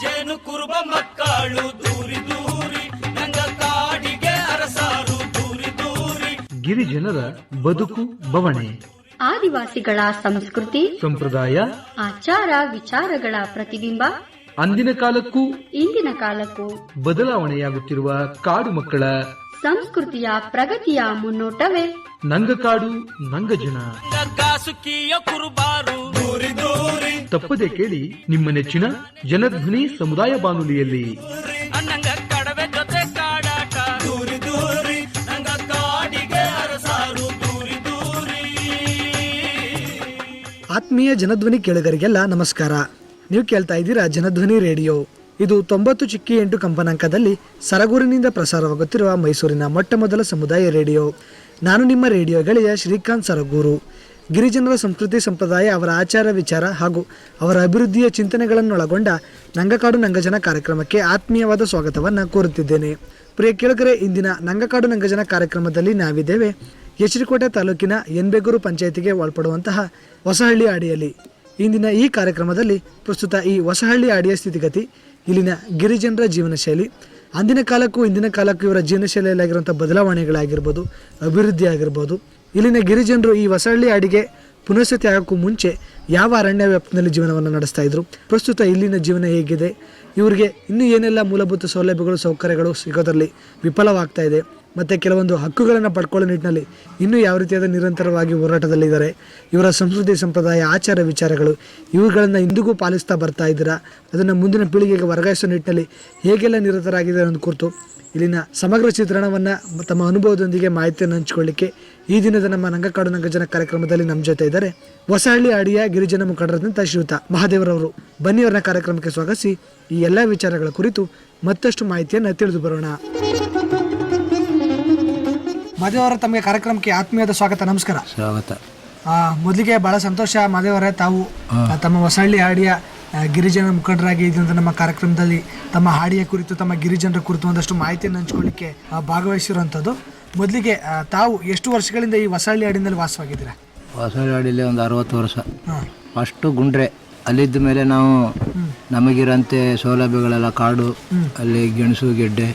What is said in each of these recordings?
ಜೇನು ಕುರುಬ ಮಕ್ಕಳು ದೂರಿ ದೂರಿ ನಂಗ ಕಾಡಿಗೆ ಅರಸಾರು ದೂರಿ ದೂರಿ. ಗಿರಿಜನರ ಬದುಕು ಬವಣೆ. ಆದಿವಾಸಿಗಳ ಸಂಸ್ಕೃತಿ ಸಂಪ್ರದಾಯ ಆಚಾರ ವಿಚಾರಗಳ ಪ್ರತಿಬಿಂಬ ಅಂದಿನ ಕಾಲಕ್ಕೂ ಇಂದಿನ ಕಾಲಕ್ಕೂ ಬದಲಾವಣೆಯಾಗುತ್ತಿರುವ ಕಾಡು ಮಕ್ಕಳ ಸಂಸ್ಕೃತಿಯ ಪ್ರಗತಿಯ ಮುನ್ನೋಟವೇ. ನಂಗಕಾಡು ನಂಗ ಜನ. ಕುರುಬಾರು ದೂರಿ ತಪ್ಪದೆ ಕೇಳಿ ನಿಮ್ಮ ನೆಚ್ಚಿನ ಜನಧ್ವನಿ ಸಮುದಾಯ ಬಾನುಲಿಯಲ್ಲಿ. ಅನ್ನಂಗ ಕಡವೆ ಜೊತೆ ಕಾಡಾಟ. ದೂರಿ ದೂರಿ ನಂಗ ಕಾಡಿಗೆ ಅರಸಾರು ದೂರಿ ದೂರಿ. ಆತ್ಮೀಯ ಜನಧ್ವನಿ ಕೇಳುಗರಿಗೆಲ್ಲ ನಮಸ್ಕಾರ. ನೀವು ಕೇಳ್ತಾ ಇದ್ದೀರಾ ಜನಧ್ವನಿ ರೇಡಿಯೋ. ಇದು ತೊಂಬತ್ತು ಚಿಕ್ಕಿ ಎಂಟು ಕಂಪನಾಂಕದಲ್ಲಿ ಸರಗೂರಿನಿಂದ ಪ್ರಸಾರವಾಗುತ್ತಿರುವ ಮೈಸೂರಿನ ಮೊಟ್ಟ ಮೊದಲ ಸಮುದಾಯ ರೇಡಿಯೋ. ನಾನು ನಿಮ್ಮ ರೇಡಿಯೋ ಗೆಳೆಯ ಶ್ರೀಕಾಂತ್ ಸರಗೂರು. ಗಿರಿಜನರ ಸಂಸ್ಕೃತಿ, ಸಂಪ್ರದಾಯ, ಅವರ ಆಚಾರ ವಿಚಾರ ಹಾಗೂ ಅವರ ಅಭಿವೃದ್ಧಿಯ ಚಿಂತನೆಗಳನ್ನೊಳಗೊಂಡ ನಂಗಕಾಡು ನಂಗಜನ ಕಾರ್ಯಕ್ರಮಕ್ಕೆ ಆತ್ಮೀಯವಾದ ಸ್ವಾಗತವನ್ನು ಕೋರುತ್ತಿದ್ದೇನೆ. ಪ್ರಿಯ ಕೇಳಿದರೆ ಇಂದಿನ ನಂಗಕಾಡು ನಂಗಜನ ಕಾರ್ಯಕ್ರಮದಲ್ಲಿ ನಾವಿದ್ದೇವೆ ಎಚರಿಕೋಟೆ ತಾಲೂಕಿನ ಎನ್ಬೇಗೂರು ಪಂಚಾಯತಿಗೆ ಒಳಪಡುವಂತಹ ಹೊಸಹಳ್ಳಿ ಆಡಿಯಲ್ಲಿ. ಇಂದಿನ ಈ ಕಾರ್ಯಕ್ರಮದಲ್ಲಿ ಪ್ರಸ್ತುತ ಈ ಹೊಸಹಳ್ಳಿ ಆಡಿಯ ಸ್ಥಿತಿಗತಿ, ಇಲ್ಲಿನ ಗಿರಿಜನರ ಜೀವನ ಶೈಲಿ, ಅಂದಿನ ಕಾಲಕ್ಕೂ ಇಂದಿನ ಕಾಲಕ್ಕೂ ಇವರ ಜೀವನ ಶೈಲಿಯಲ್ಲಾಗಿರುವಂಥ ಬದಲಾವಣೆಗಳಾಗಿರ್ಬೋದು ಅಭಿವೃದ್ಧಿ ಆಗಿರ್ಬೋದು ಇಲ್ಲಿನ ಗಿರಿಜನರು ಈ ಹೊಸಹಳ್ಳಿ ಅಡಿಗೆ ಪುನಸ್ಥಿತಿ ಆಗೋಕ್ಕೂ ಮುಂಚೆ ಯಾವ ಅರಣ್ಯ ವ್ಯಾಪ್ತಿನಲ್ಲಿ ಜೀವನವನ್ನು ನಡೆಸ್ತಾ ಇದ್ರು? ಪ್ರಸ್ತುತ ಇಲ್ಲಿನ ಜೀವನ ಹೇಗಿದೆ? ಇವರಿಗೆ ಇನ್ನೂ ಏನೆಲ್ಲ ಮೂಲಭೂತ ಸೌಲಭ್ಯಗಳು, ಸೌಕರ್ಯಗಳು ಸಿಗೋದರಲ್ಲಿ ವಿಫಲವಾಗ್ತಾ ಇದೆ? ಮತ್ತು ಕೆಲವೊಂದು ಹಕ್ಕುಗಳನ್ನು ಪಡ್ಕೊಳ್ಳೋ ನಿಟ್ಟಿನಲ್ಲಿ ಇನ್ನೂ ಯಾವ ರೀತಿಯಾದ ನಿರಂತರವಾಗಿ ಹೋರಾಟದಲ್ಲಿದ್ದಾರೆ. ಇವರ ಸಂಸ್ಕೃತಿ, ಸಂಪ್ರದಾಯ, ಆಚಾರ ವಿಚಾರಗಳು ಇವುಗಳನ್ನು ಇಂದಿಗೂ ಪಾಲಿಸ್ತಾ ಬರ್ತಾ ಇದ್ದೀರಾ? ಅದನ್ನು ಮುಂದಿನ ಪೀಳಿಗೆಗೆ ವರ್ಗಾಯಿಸೋ ನಿಟ್ಟಿನಲ್ಲಿ ಹೇಗೆಲ್ಲ ನಿರತರಾಗಿದ್ದಾರೆ ಅನ್ನೋದು ಕುರಿತು ಇಲ್ಲಿನ ಸಮಗ್ರ ಚಿತ್ರಣವನ್ನು ತಮ್ಮ ಅನುಭವದೊಂದಿಗೆ ಮಾಹಿತಿಯನ್ನು ಹಂಚಿಕೊಳ್ಳಿಕ್ಕೆ ಈ ದಿನದ ನಮ್ಮ ನಂಗಕಾಡು ನಂಗಜನ ಕಾರ್ಯಕ್ರಮದಲ್ಲಿ ನಮ್ಮ ಜೊತೆ ಇದ್ದಾರೆ ಹೊಸಹಳ್ಳಿ ಅಡಿಯ ಗಿರಿಜನ ಮುಖಂಡರಾದಂಥ ಶ್ರೀಯುತ ಮಹಾದೇವರವರು. ಬನ್ನಿ ಅವರನ್ನ ಕಾರ್ಯಕ್ರಮಕ್ಕೆ ಸ್ವಾಗತಿಸಿ. ಈ ಎಲ್ಲ ವಿಚಾರಗಳ ಕುರಿತು ಮತ್ತಷ್ಟು ಮಾಹಿತಿಯನ್ನು ತಿಳಿದು ಬರೋಣ. ಮಹಾದೇವರ ತಮಗೆ ಕಾರ್ಯಕ್ರಮಕ್ಕೆ ಆತ್ಮೀಯದ ಸ್ವಾಗತ ನಮಸ್ಕಾರ. ಸ್ವಾಗತ. ಮೊದಲಿಗೆ ಬಹಳ ಸಂತೋಷ ಮಾದೇವರೇ ತಾವು ತಮ್ಮ ಹೊಸಹಳ್ಳಿ ಹಾಡಿಯ ಗಿರಿಜನ ಮುಖಂಡರಾಗಿ ಇದ್ದಂಥ ನಮ್ಮ ಕಾರ್ಯಕ್ರಮದಲ್ಲಿ ತಮ್ಮ ಹಾಡಿಯ ಕುರಿತು ತಮ್ಮ ಗಿರಿಜನರ ಕುರಿತು ಒಂದಷ್ಟು ಮಾಹಿತಿಯನ್ನು ಹಂಚ್ಕೊಳ್ಳಿಕ್ಕೆ ಭಾಗವಹಿಸಿರುವಂಥದ್ದು. ಮೊದಲಿಗೆ ತಾವು ಎಷ್ಟು ವರ್ಷಗಳಿಂದ ಈ ಹೊಸಹಳ್ಳಿ ಹಾಡಿನಲ್ಲಿ ವಾಸವಾಗಿದ್ದೀರಾ? ಹೊಸಳ್ಳಿ ಒಂದು ಅರವತ್ತು ವರ್ಷ. ಅಷ್ಟು ಫಸ್ಟು ಗುಂಡ್ರೆ. ಅಲ್ಲಿದ್ದ ಮೇಲೆ ನಾವು ನಮಗಿರಂತೆ ಸೌಲಭ್ಯಗಳೆಲ್ಲ ಕಾಡು ಅಲ್ಲಿ ಗೆಣಸು ಗೆಡ್ಡೆ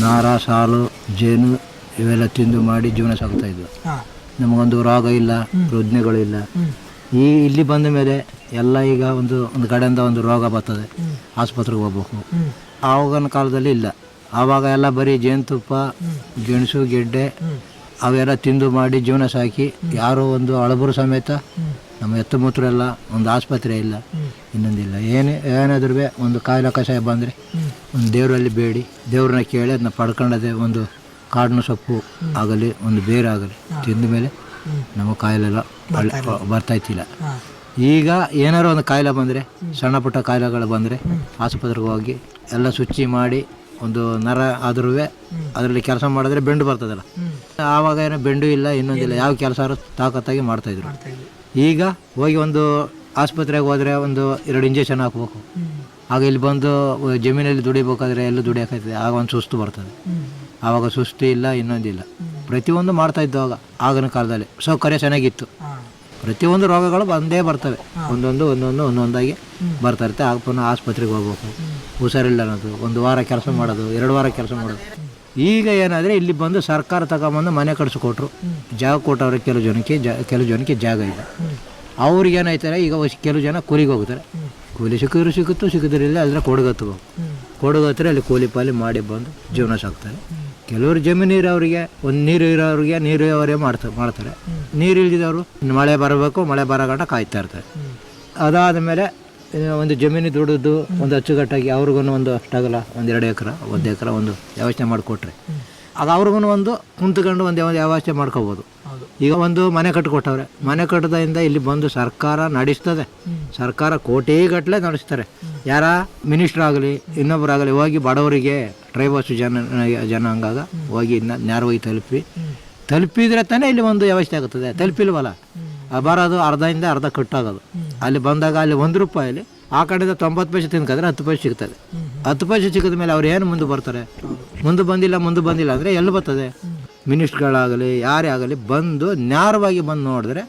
ನಾರ ಸಾಲು ಜೇನು ಇವೆಲ್ಲ ತಿಂದು ಮಾಡಿ ಜೀವನ ಸಾಗ್ತಾ ಇದ್ವು. ನಮಗೊಂದು ರೋಗ ಇಲ್ಲ ರುಜ್ಞೆಗಳು ಇಲ್ಲ. ಈ ಇಲ್ಲಿ ಬಂದ ಮೇಲೆ ಎಲ್ಲ ಈಗ ಒಂದು ಒಂದು ಕಡೆಯಿಂದ ಒಂದು ರೋಗ ಬರ್ತದೆ. ಆಸ್ಪತ್ರೆಗೆ ಹೋಗ್ಬೇಕು. ಆವಾಗಿನ ಕಾಲದಲ್ಲಿ ಇಲ್ಲ. ಆವಾಗ ಎಲ್ಲ ಬರೀ ಜೇನುತುಪ್ಪ ಗೆಣಸು ಗೆಡ್ಡೆ ಅವೆಲ್ಲ ತಿಂದು ಮಾಡಿ ಜೀವನ ಸಾಕಿ ಯಾರೋ ಒಂದು ಅಳಬರು ಸಮೇತ ನಮ್ಮ ಎತ್ತಮೂತ್ರ ಎಲ್ಲ ಒಂದು ಆಸ್ಪತ್ರೆ ಇಲ್ಲ. ಇನ್ನೊಂದಿಲ್ಲ. ಏನೇ ಏನಾದ್ರೂ ಒಂದು ಕಾಯಿಲೆ ಕಷಾಯ ಬಂದರೆ ಒಂದು ದೇವರಲ್ಲಿ ಬೇಡಿ. ದೇವ್ರನ್ನ ಕೇಳಿ ಅದನ್ನ ಪಡ್ಕೊಂಡದೆ ಒಂದು ಕಾಡಿನ ಸೊಪ್ಪು ಆಗಲಿ ಒಂದು ಬೇರೆ ಆಗಲಿ ತಿಂದ ಮೇಲೆ ನಮ್ಮ ಕಾಯಿಲೆಲ್ಲ ಬರ್ತಾಯ್ತಿಲ್ಲ ಈಗ ಏನಾರು ಒಂದು ಕಾಯಿಲೆ ಬಂದರೆ ಸಣ್ಣ ಪುಟ್ಟ ಕಾಯಿಲೆಗಳು ಬಂದರೆ ಆಸ್ಪತ್ರೆಗೆ ಹೋಗಿ ಎಲ್ಲ ಶುಚಿ ಮಾಡಿ ಒಂದು ನರ ಆದ್ರೂ ಅದರಲ್ಲಿ ಕೆಲಸ ಮಾಡಿದ್ರೆ ಬೆಂಡು ಬರ್ತದಲ್ಲ. ಆವಾಗ ಏನೋ ಬೆಂಡು ಇಲ್ಲ ಇನ್ನೊಂದಿಲ್ಲ ಯಾವ ಕೆಲಸ ತಾಕತ್ತಾಗಿ ಮಾಡ್ತಾಯಿದ್ರು ಈಗ ಹೋಗಿ ಒಂದು ಆಸ್ಪತ್ರೆಗೆ ಹೋದರೆ ಒಂದು ಎರಡು ಇಂಜೆಕ್ಷನ್ ಹಾಕ್ಬೇಕು. ಆಗ ಇಲ್ಲಿ ಬಂದು ಜಮೀನಲ್ಲಿ ದುಡಿಬೇಕಾದ್ರೆ ಎಲ್ಲೂ ದುಡಿಯಾಕೈತೆ ಆಗ ಒಂದು ಸುಸ್ತು ಬರ್ತದೆ. ಆವಾಗ ಸುಸ್ತು ಇಲ್ಲ ಇನ್ನೊಂದಿಲ್ಲ ಪ್ರತಿಯೊಂದು ಮಾಡ್ತಾ ಇದ್ದು ಆಗ ಆಗಿನ ಕಾಲದಲ್ಲಿ. ಸೌಕರ್ಯ ಚೆನ್ನಾಗಿತ್ತು ಪ್ರತಿಯೊಂದು ರೋಗಗಳು ಬಂದೇ ಬರ್ತವೆ. ಒಂದೊಂದು ಒಂದೊಂದು ಒಂದೊಂದಾಗಿ ಬರ್ತಾ ಇರುತ್ತೆ. ಆಗ ಪುನಃ ಆಸ್ಪತ್ರೆಗೆ ಹೋಗ್ಬೇಕು. ಹುಷಾರಿಲ್ಲ ಅನ್ನೋದು. ಒಂದು ವಾರ ಕೆಲಸ ಮಾಡೋದು ಎರಡು ವಾರ ಕೆಲಸ ಮಾಡೋದು. ಈಗ ಏನಾದರೆ ಇಲ್ಲಿ ಬಂದು ಸರ್ಕಾರ ತಗೊಂಬಂದು ಮನೆ ಕಟ್ಸಿಕೊಟ್ರು. ಜಾಗ ಕೊಟ್ಟವ್ರಿಗೆ ಕೆಲವು ಜನಕ್ಕೆ ಜಾ ಕೆಲವು ಜನಕ್ಕೆ ಜಾಗ ಇಲ್ಲ. ಅವ್ರಿಗೆ ಏನಾಯ್ತಾರೆ ಈಗ ಕೆಲವು ಜನ ಕೂಲಿಗೆ ಹೋಗ್ತಾರೆ. ಕೂಲಿ ಸಿಕ್ಕಿದ್ರು ಸಿಕ್ಕಿತ್ತು ಸಿಕ್ಕಿದ್ರಿಲ್ಲ ಅಲ್ಲದ್ರೆ ಕೊಡಗತ್ತು ಕೊಡಗತ್ರೆ ಅಲ್ಲಿ ಕೂಲಿ ಪಾಲಿ ಮಾಡಿ ಬಂದು ಜೀವನ ಸಾಕ್ತಾರೆ. ಕೆಲವರು ಜಮೀನು ಇರೋರಿಗೆ ಒಂದು ನೀರು ಇರೋರಿಗೆ ನೀರು ಮಾಡ್ತಾರೆ. ಮಾಡ್ತಾರೆ ನೀರು ಇಲ್ದಿದವರು ಮಳೆ ಬರಬೇಕು ಮಳೆ ಬರೋಗಂಟ ಕಾಯ್ತಾ ಇರ್ತಾರೆ. ಅದಾದ ಮೇಲೆ ಒಂದು ಜಮೀನು ದುಡಿದು ಒಂದು ಅಚ್ಚುಕಟ್ಟಾಗಿ ಅವ್ರಿಗೂ ಒಂದು ಅಷ್ಟಾಗಲ್ಲ ಒಂದು ಎರಡು ಎಕರೆ ಒಂದು ಎಕರೆ ಒಂದು ವ್ಯವಸ್ಥೆ ಮಾಡಿಕೊಟ್ರೆ. ಅದು ಅವ್ರಿಗೂ ಒಂದು ಕುಂತ್ಕೊಂಡು ಒಂದು ಯಾವ ವ್ಯವಸ್ಥೆ ಮಾಡ್ಕೋಬೋದು. ಈಗ ಒಂದು ಮನೆ ಕಟ್ಟಿಕೊಟ್ಟವ್ರೆ ಮನೆ ಕಟ್ಟದಿಂದ ಇಲ್ಲಿ ಬಂದು ಸರ್ಕಾರ ನಡೆಸ್ತದೆ. ಸರ್ಕಾರ ಕೋಟಿಗಟ್ಟಲೆ ನಡೆಸ್ತಾರೆ. ಯಾರ? ಮಿನಿಸ್ಟರ್ ಆಗಲಿ ಇನ್ನೊಬ್ಬರಾಗಲಿ ಹೋಗಿ ಬಡವರಿಗೆ ಟ್ರೈಬಲ್ಸ್ ಜನ ಜನಾಂಗಾಗ ಹೋಗಿ ಇನ್ನ ನೇರವಾಗಿ ತಲುಪಿ. ತಲುಪಿದ್ರೆ ತಾನೇ ಇಲ್ಲಿ ಒಂದು ವ್ಯವಸ್ಥೆ ಆಗುತ್ತದೆ. ತಲುಪಿಲ್ವಲ್ಲ? ಆ ಬರೋದು ಅರ್ಧದಿಂದ ಅರ್ಧ ಕಟ್ಟಾಗೋದು. ಅಲ್ಲಿ ಬಂದಾಗ ಅಲ್ಲಿ ಒಂದು ರೂಪಾಯಲ್ಲಿ ಆ ಕಡೆಯಿಂದ ತೊಂಬತ್ತು ಪೈಸೆ ತಿನ್ಕಂದ್ರೆ ಹತ್ತು ಪೈಸೆ ಸಿಗ್ತದೆ. ಹತ್ತು ಪೈಸೆ ಸಿಕ್ಕಿದ ಮೇಲೆ ಅವ್ರು ಏನು ಮುಂದೆ ಬರ್ತಾರೆ? ಮುಂದೆ ಬಂದಿಲ್ಲ ಮುಂದೆ ಬಂದಿಲ್ಲ ಅಂದರೆ ಎಲ್ಲಿ ಬರ್ತದೆ? ಮಿನಿಸ್ಟ್ರುಗಳಾಗಲಿ ಯಾರೇ ಆಗಲಿ ಬಂದು ನೇರವಾಗಿ ಬಂದು ನೋಡಿದ್ರೆ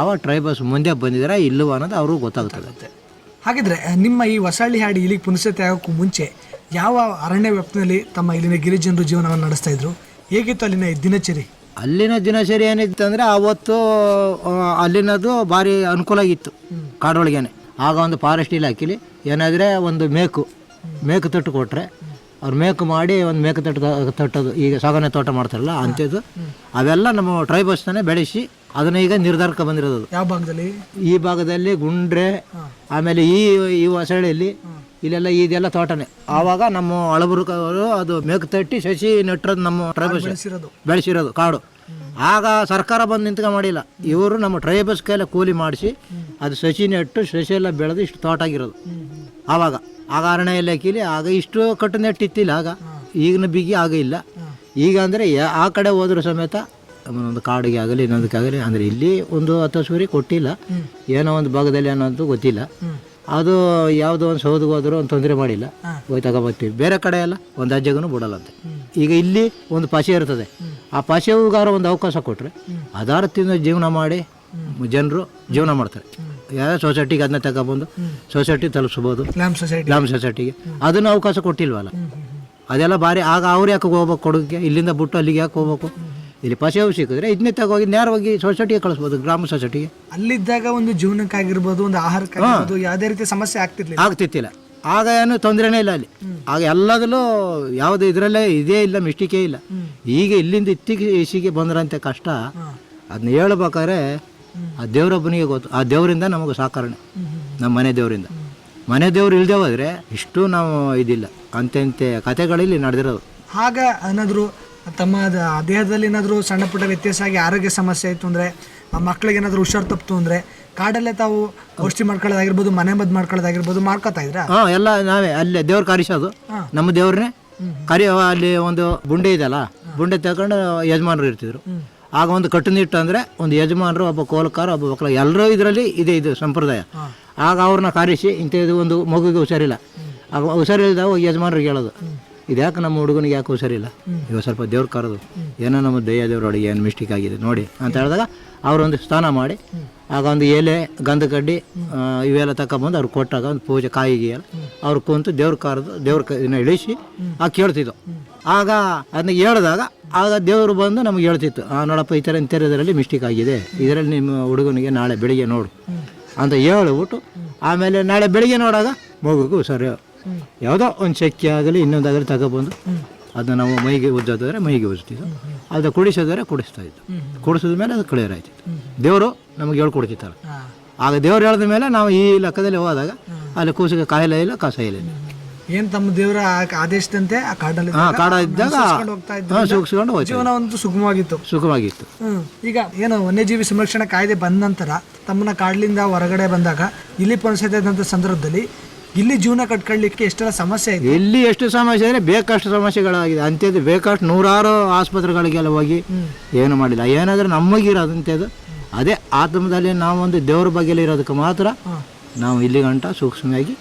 ಅವ ಟ್ರೈಬಲ್ಸ್ ಮುಂದೆ ಬಂದಿದ್ದಾರೆ ಇಲ್ಲವ ಅನ್ನೋದು ಅವ್ರಿಗೂ ಗೊತ್ತಾಗ್ತದೆ. ಹಾಗಿದ್ರೆ ನಿಮ್ಮ ಈ ಹೊಸಳ್ಳಿ ಹಾಡಿ ಇಲ್ಲಿಗೆ ಪುನಸತೆ ಆಗೋಕ್ಕೂ ಮುಂಚೆ ಯಾವ ಅರಣ್ಯ ವ್ಯಾಪ್ತಿನಲ್ಲಿ ತಮ್ಮ ಇಲ್ಲಿನ ಗಿರಿಜನರು ಜೀವನವನ್ನು ನಡೆಸ್ತಾ ಇದ್ರು? ಹೇಗಿತ್ತು ಅಲ್ಲಿನ ದಿನಚರಿ? ಅಲ್ಲಿನ ದಿನಚರಿ ಏನಿತ್ತು ಅಂದರೆ ಅವತ್ತು ಅಲ್ಲಿನದು ಭಾರಿ ಅನುಕೂಲ ಆಗಿತ್ತು ಕಾಡೊಳಗೇನೆ. ಆಗ ಒಂದು ಫಾರೆಸ್ಟ್ ಇಲಾಖೆಲಿ ಏನಾದರೆ ಒಂದು ಮೇಕು ಮೇಕು ತೊಟ್ಟು ಕೊಟ್ಟರೆ ಅವ್ರು ಮೇಕು ಮಾಡಿ ಒಂದು ಮೇಕು ತಟ್ಟ ತಟ್ಟೋದು. ಈಗ ಸಾಗಣೆ ತೋಟ ಮಾಡ್ತಾರಲ್ಲ ಅಂಥದ್ದು. ಅವೆಲ್ಲ ನಮ್ಮ ಟ್ರೈಬಲ್ಸ್ನೇ ಬೆಳೆಸಿ ಅದನ್ನ ಈಗ ನಿರ್ಧಾರಕ್ಕೆ ಬಂದಿರೋದು. ಯಾವ ಭಾಗದಲ್ಲಿ? ಈ ಭಾಗದಲ್ಲಿ ಗುಂಡ್ರೆ ಆಮೇಲೆ ಈ ಈ ಹೊಸಳ್ಳಿಯಲ್ಲಿ ಇಲ್ಲೆಲ್ಲ ಇದೆಲ್ಲ ತೋಟನೇ. ಆವಾಗ ನಮ್ಮ ಅಳಬುರುಕವರು ಅದು ಮೇಕು ತಟ್ಟಿ ಸಸಿ ನೆಟ್ಟಿರೋದು ನಮ್ಮ ಟ್ರೈಬಲ್ಸ್ ಬೆಳೆಸಿರೋದು. ಬೆಳೆಸಿರೋದು ಕಾಡು. ಆಗ ಸರ್ಕಾರ ಬಂದು ನಿಂತ್ಕ ಮಾಡಿಲ್ಲ. ಇವರು ನಮ್ಮ ಟ್ರೈಬಲ್ಸ್ ಕೈಲ ಕೂಲಿ ಮಾಡಿಸಿ ಅದು ಸಸಿ ನೆಟ್ಟು ಸಸಿ ಎಲ್ಲ ಬೆಳೆದು ಇಷ್ಟು ತೋಟ ಆಗಿರೋದು. ಆವಾಗ. ಆಗ ಅರಣ್ಯ ಇಲಾಖೆಯಲ್ಲಿ ಆಗ ಇಷ್ಟು ಕಟ್ಟು ನೆಟ್ಟಿತ್ತಿಲ್ಲ ಆಗ ಈಗಿನ ಬಿಗಿ ಆಗ ಇಲ್ಲ. ಈಗ ಅಂದರೆ ಆ ಕಡೆ ಹೋದ್ರೂ ಸಮೇತ ಒಂದು ಕಾಡಿಗೆ ಆಗಲಿ ಇನ್ನೊಂದಕ್ಕಾಗಲಿ ಅಂದರೆ ಇಲ್ಲಿ ಒಂದು ಹತ್ತು ಕೊಟ್ಟಿಲ್ಲ. ಏನೋ ಒಂದು ಭಾಗದಲ್ಲಿ ಅನ್ನೋದು ಗೊತ್ತಿಲ್ಲ. ಅದು ಯಾವುದೋ ಒಂದು ಸೌದಿಗೆ ಹೋದ್ರು ಒಂದು ತೊಂದರೆ ಮಾಡಿಲ್ಲ. ಹೋಗಿ ತಗೊಬರ್ತೀವಿ ಬೇರೆ ಕಡೆ ಎಲ್ಲ ಒಂದು ಅಜ್ಜಗೂ ಬಿಡಲ್ಲಂತೆ. ಈಗ ಇಲ್ಲಿ ಒಂದು ಪಶೆ ಇರ್ತದೆ. ಆ ಪಶೆಗಾರ ಒಂದು ಅವಕಾಶ ಕೊಟ್ಟರೆ ಅದಾರ ತಿಂದು ಜೀವನ ಮಾಡಿ ಜನರು ಜೀವನ ಮಾಡ್ತಾರೆ. ಯಾವ ಸೊಸೈಟಿಗೆ ಅದನ್ನ ತಗೊಬಂದು ಸೊಸೈಟಿ ತಲುಪಿಸ್ಬೋದು. ನಮ್ಮ ಸೊಸೈಟಿ ಗ್ರಾಮ ಸೊಸೈಟಿಗೆ ಅದನ್ನು ಅವಕಾಶ ಕೊಟ್ಟಿಲ್ವಲ್ಲ? ಅದೆಲ್ಲ ಭಾರಿ ಆಗ ಅವ್ರು ಯಾಕೆ ಹೋಗ್ಬೇಕು ಕೊಡೋಕ್ಕೆ ಇಲ್ಲಿಂದ ಬಿಟ್ಟು ಅಲ್ಲಿಗೆ ಯಾಕೆ ಹೋಗ್ಬೇಕು? ಇಲ್ಲಿ ಪಶೆವು ಸಿಕ್ಕಿದ್ರೆ ಇದನ್ನೇ ತಗೋಗಿ ನೇರವಾಗಿ ಸೊಸೈಟಿಗೆ ಕಳಿಸ್ಬೋದು ಗ್ರಾಮ ಸೊಸೈಟಿಗೆ ಅಲ್ಲಿದ್ದಾಗ ಒಂದು ಜೀವನಕ್ಕಾಗಿರ್ಬೋದು ಒಂದು ಆಹಾರಕ್ಕಾಗಿರ್ಬೋದು ಯಾವುದೇ ರೀತಿ ಸಮಸ್ಯೆ ಆಗ್ತಿರ್ಲಿಲ್ಲ. ಆಗ್ತಿತ್ತಿಲ್ಲ ಆಗ ಏನು ತೊಂದರೆನೇ ಇಲ್ಲ ಅಲ್ಲಿ. ಆಗ ಎಲ್ಲದಲ್ಲೂ ಯಾವುದು ಇದರಲ್ಲೇ ಇದೇ ಇಲ್ಲ ಮಿಸ್ಟೇಕೇ ಇಲ್ಲ. ಈಗ ಇಲ್ಲಿಂದ ಇತ್ತೀಚೆಗೆ ಬಂದ್ರಂತೆ ಕಷ್ಟ. ಅದನ್ನ ಹೇಳ್ಬೇಕಾದ್ರೆ ಆ ದೇವರೊಬ್ಬನಿಗೆ ಗೊತ್ತು. ಆ ದೇವರಿಂದ ನಮಗೆ ಸಾಕಾರಣೆ ನಮ್ಮ ಮನೆ ದೇವರಿಂದ. ಮನೆ ದೇವ್ರು ಇಲ್ಲದೆ ಹೋದರೆ ಇಷ್ಟು ನಾವು ಇದಿಲ್ಲ. ಅಂತೆಂತೆ ಕಥೆಗಳಲ್ಲಿ ನಡೆದಿರೋದು. ಆಗ ಏನಾದರೂ ತಮ್ಮ ದೇಹದಲ್ಲಿ ಏನಾದರೂ ಸಣ್ಣ ಪುಟ್ಟ ವ್ಯತ್ಯಾಸ ಆಗಿ ಆರೋಗ್ಯ ಸಮಸ್ಯೆ ಆಯಿತು ಅಂದರೆ ಆ ಮಕ್ಳಿಗೆ ಏನಾದರೂ ಹುಷಾರು ತಪ್ಪಿತು ಅಂದರೆ ಕಾಡಲ್ಲೇ ತಾವು ಔಷಧಿ ಮಾಡ್ಕೊಳ್ಳೋದಾಗಿರ್ಬೋದು ಮನೆ ಮದ್ದು ಮಾಡ್ಕೊಳ್ಳೋದಾಗಿರ್ಬೋದು ಮಾಡ್ಕೊತಾ ಇದ್ರೆ ಹಾಂ ಎಲ್ಲ ನಾವೇ. ಅಲ್ಲೇ ದೇವ್ರು ಕರೆಸೋದು ನಮ್ಮ ದೇವ್ರನ್ನೇ ಕರಿ ಅಲ್ಲಿ ಒಂದು ಬುಂಡೆ ಇದೆಯಲ್ಲ ಬುಂಡೆ ತಗೊಂಡು ಯಜಮಾನರು ಇರ್ತಿದ್ರು. ಆಗ ಒಂದು ಕಟ್ಟುನಿಟ್ಟು ಅಂದರೆ ಒಂದು ಯಜಮಾನರು ಒಬ್ಬ ಕೋಲಕಾರ ಒಬ್ಬ ಮಕ್ಕಳು ಎಲ್ಲರೂ ಇದರಲ್ಲಿ ಇದೆ ಇದು ಸಂಪ್ರದಾಯ. ಆಗ ಅವ್ರನ್ನ ಕಾರಿಸಿ ಇಂಥದ್ದು ಒಂದು ಮಗುಗೆ ಹುಷಾರಿಲ್ಲ. ಆಗ ಹುಷಾರಿಲ್ಲದಾಗ ಯಜಮಾನರಿಗೆ ಹೇಳೋದು. ಇದ್ಯಾಕೆ ನಮ್ಮ ಹುಡುಗನಿಗೆ ಯಾಕೆ ಹುಷಾರಿಲ್ಲ? ಇವಾಗ ಸ್ವಲ್ಪ ದೇವ್ರ ಕರೆದು. ಏನೋ ನಮ್ಮ ದಯ ದೇವ್ರೊಳಗೆ ಏನು ಮಿಸ್ಟೇಕ್ ಆಗಿದೆ ನೋಡಿ ಅಂತ ಹೇಳಿದಾಗ ಅವರೊಂದು ಸ್ನಾನ ಮಾಡಿ ಆಗ ಒಂದು ಎಲೆ ಗಂಧ ಕಡ್ಡಿ ಇವೆಲ್ಲ ತಗೊಂಬಂದು ಅವ್ರು ಕೊಟ್ಟಾಗ ಒಂದು ಪೂಜೆ ಕಾಯಿಗೆ ಎಲ್ಲ ಅವ್ರು ಕುಂತು ದೇವ್ರ ಕರೆದು ದೇವ್ರ ಇದನ್ನ ಇಳಿಸಿ ಆ ಕೇಳ್ತಿದ್ದು. ಆಗ ಅದನ್ನ ಹೇಳಿದಾಗ ಆಗ ದೇವರು ಬಂದು ನಮ್ಗೆ ಹೇಳ್ತಿತ್ತು ಆ ನೋಡಪ್ಪ ಈ ಥರ ತೆರೆದರಲ್ಲಿ ಮಿಸ್ಟೇಕ್ ಆಗಿದೆ. ಇದರಲ್ಲಿ ನಿಮ್ಮ ಹುಡುಗನಿಗೆ ನಾಳೆ ಬೆಳಿಗ್ಗೆ ನೋಡು. ಅಂತ ಹೇಳ್ಬಿಟ್ಟು ಆಮೇಲೆ ನಾಳೆ ಬೆಳಿಗ್ಗೆ ನೋಡಾಗ ಮಗುಗೂ ಸರಿ ಯಾವುದೋ ಒಂದು ಶಕ್ತಿ ಆಗಲಿ ಇನ್ನೊಂದಾಗಲಿ ತಗೊಬಂದು ಅದನ್ನ ನಾವು ಮೈಗೆ ಉಜ್ಜೋದಾದ್ರೆ ಮೈಗೆ ಉಜ್ತಿದ್ದು ಅದು ಕುಡಿಸೋದಾದ್ರೆ ಕುಡಿಸ್ತಾ ಇತ್ತು ಕುಡಿಸಿದ ಮೇಲೆ ಅದು ಕ್ಲಿಯರ್ ಆಯ್ತಿತ್ತು ದೇವರು ನಮಗೆ ಹೇಳ್ಕೊಡ್ತಿತ್ತಲ್ಲ ಆಗ ದೇವ್ರು ಹೇಳಿದ ಮೇಲೆ ನಾವು ಈ ಲೆಕ್ಕದಲ್ಲಿ ಹೋದಾಗ ಅಲ್ಲಿ ಕೂಸಿಗೆ ಕಾಯಿಲೆ ಇಲ್ಲ ಕಸ ಇಲ್ಲ. ಏನು ತಮ್ಮ ದೇವರ ಆದೇಶದಂತೆ ಆ ಕಾಡಲ್ಲಿ ಹಾಂ ಕಾಡ ಇದ್ದಾಗ ಹೋಗ್ತಾ ಹೋಯ್ತು. ಜೀವನ ಒಂದು ಸುಗಮವಾಗಿತ್ತು. ಸುಖವಾಗಿತ್ತು ಈಗ ಏನು ವನ್ಯಜೀವಿ ಸಂರಕ್ಷಣಾ ಕಾಯ್ದೆ ಬಂದ ನಂತರ ತಮ್ಮನ್ನ ಕಾಡ್ಲಿಂದ ಹೊರಗಡೆ ಬಂದಾಗ ಇಲ್ಲಿ ಪೊನ್ಸದಂತ ಸಂದರ್ಭದಲ್ಲಿ ಇಲ್ಲಿ ಜೀವನ ಕಟ್ಕೊಳ್ಳಿಕ್ಕೆ ಎಷ್ಟೆಲ್ಲ ಸಮಸ್ಯೆ ಇದೆ ಇಲ್ಲಿ ಎಷ್ಟು ಸಮಸ್ಯೆ ಅಂದರೆ ಬೇಕಷ್ಟು ಸಮಸ್ಯೆಗಳಾಗಿದೆ. ಅಂತ್ಯದ ಬೇಕಷ್ಟು ನೂರಾರು ಆಸ್ಪತ್ರೆಗಳಿಗೆಲ್ಲ ಹೋಗಿ ಏನು ಮಾಡಿಲ್ಲ. ಏನಾದರೂ ನಮಗಿರೋದಂಥದ್ದು ಅದೇ ಆತ್ಮದಲ್ಲಿ ನಾವೊಂದು ದೇವ್ರ ಬಗ್ಗೆ ಇರೋದಕ್ಕೆ ಮಾತ್ರ ನಾವು ಇಲ್ಲಿ ಗಂಟ ಸೂಕ್ಷ್ಮವಾಗಿ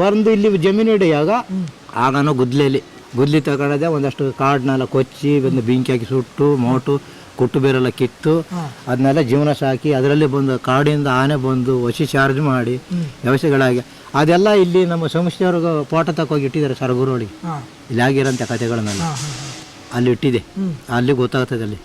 ಬಂದು ಇಲ್ಲಿ ಜಮೀನು ಹಿಡಿಯಾಗ ನಾವು ಗುದ್ಲೆಯಲ್ಲಿ ಗುದ್ಲಿ ತಗೊಳ್ಳೋದೆ ಒಂದಷ್ಟು ಕಾಡನ್ನೆಲ್ಲ ಕೊಚ್ಚಿ ಬಂದು ಬೆಂಕಿ ಹಾಕಿ ಸುಟ್ಟು ಮೋಟು ಕುಟ್ಟು ಬೇರೆಲ್ಲ ಕಿತ್ತು ಅದನ್ನೆಲ್ಲ ಜೀವನ ಸಾಕಿ ಅದರಲ್ಲಿ ಬಂದು ಕಾಡಿಂದ ಆನೆ ಬಂದು ವಶಿ ಚಾರ್ಜ್ ಮಾಡಿ ವ್ಯವಸ್ಥೆಗಳಾಗಿ. ಅದೆಲ್ಲ ಇಲ್ಲಿ ನಮ್ಮ ಸಂಸ್ಥೆಯವ್ರಿಗೆ ಪೋಟ ತಕ್ಕೋಗಿ ಇಟ್ಟಿದ್ದಾರೆ ಸರಗೂರೊಳಗೆ ಇಲ್ಲಿ ಆಗಿರೋಂಥ ಕಥೆಗಳನ್ನೆಲ್ಲ. ಅಲ್ಲಿ ಇಟ್ಟಿದೆ. ಅಲ್ಲಿ ಗೊತ್ತಾಗ್ತದೆ ಅಲ್ಲಿ.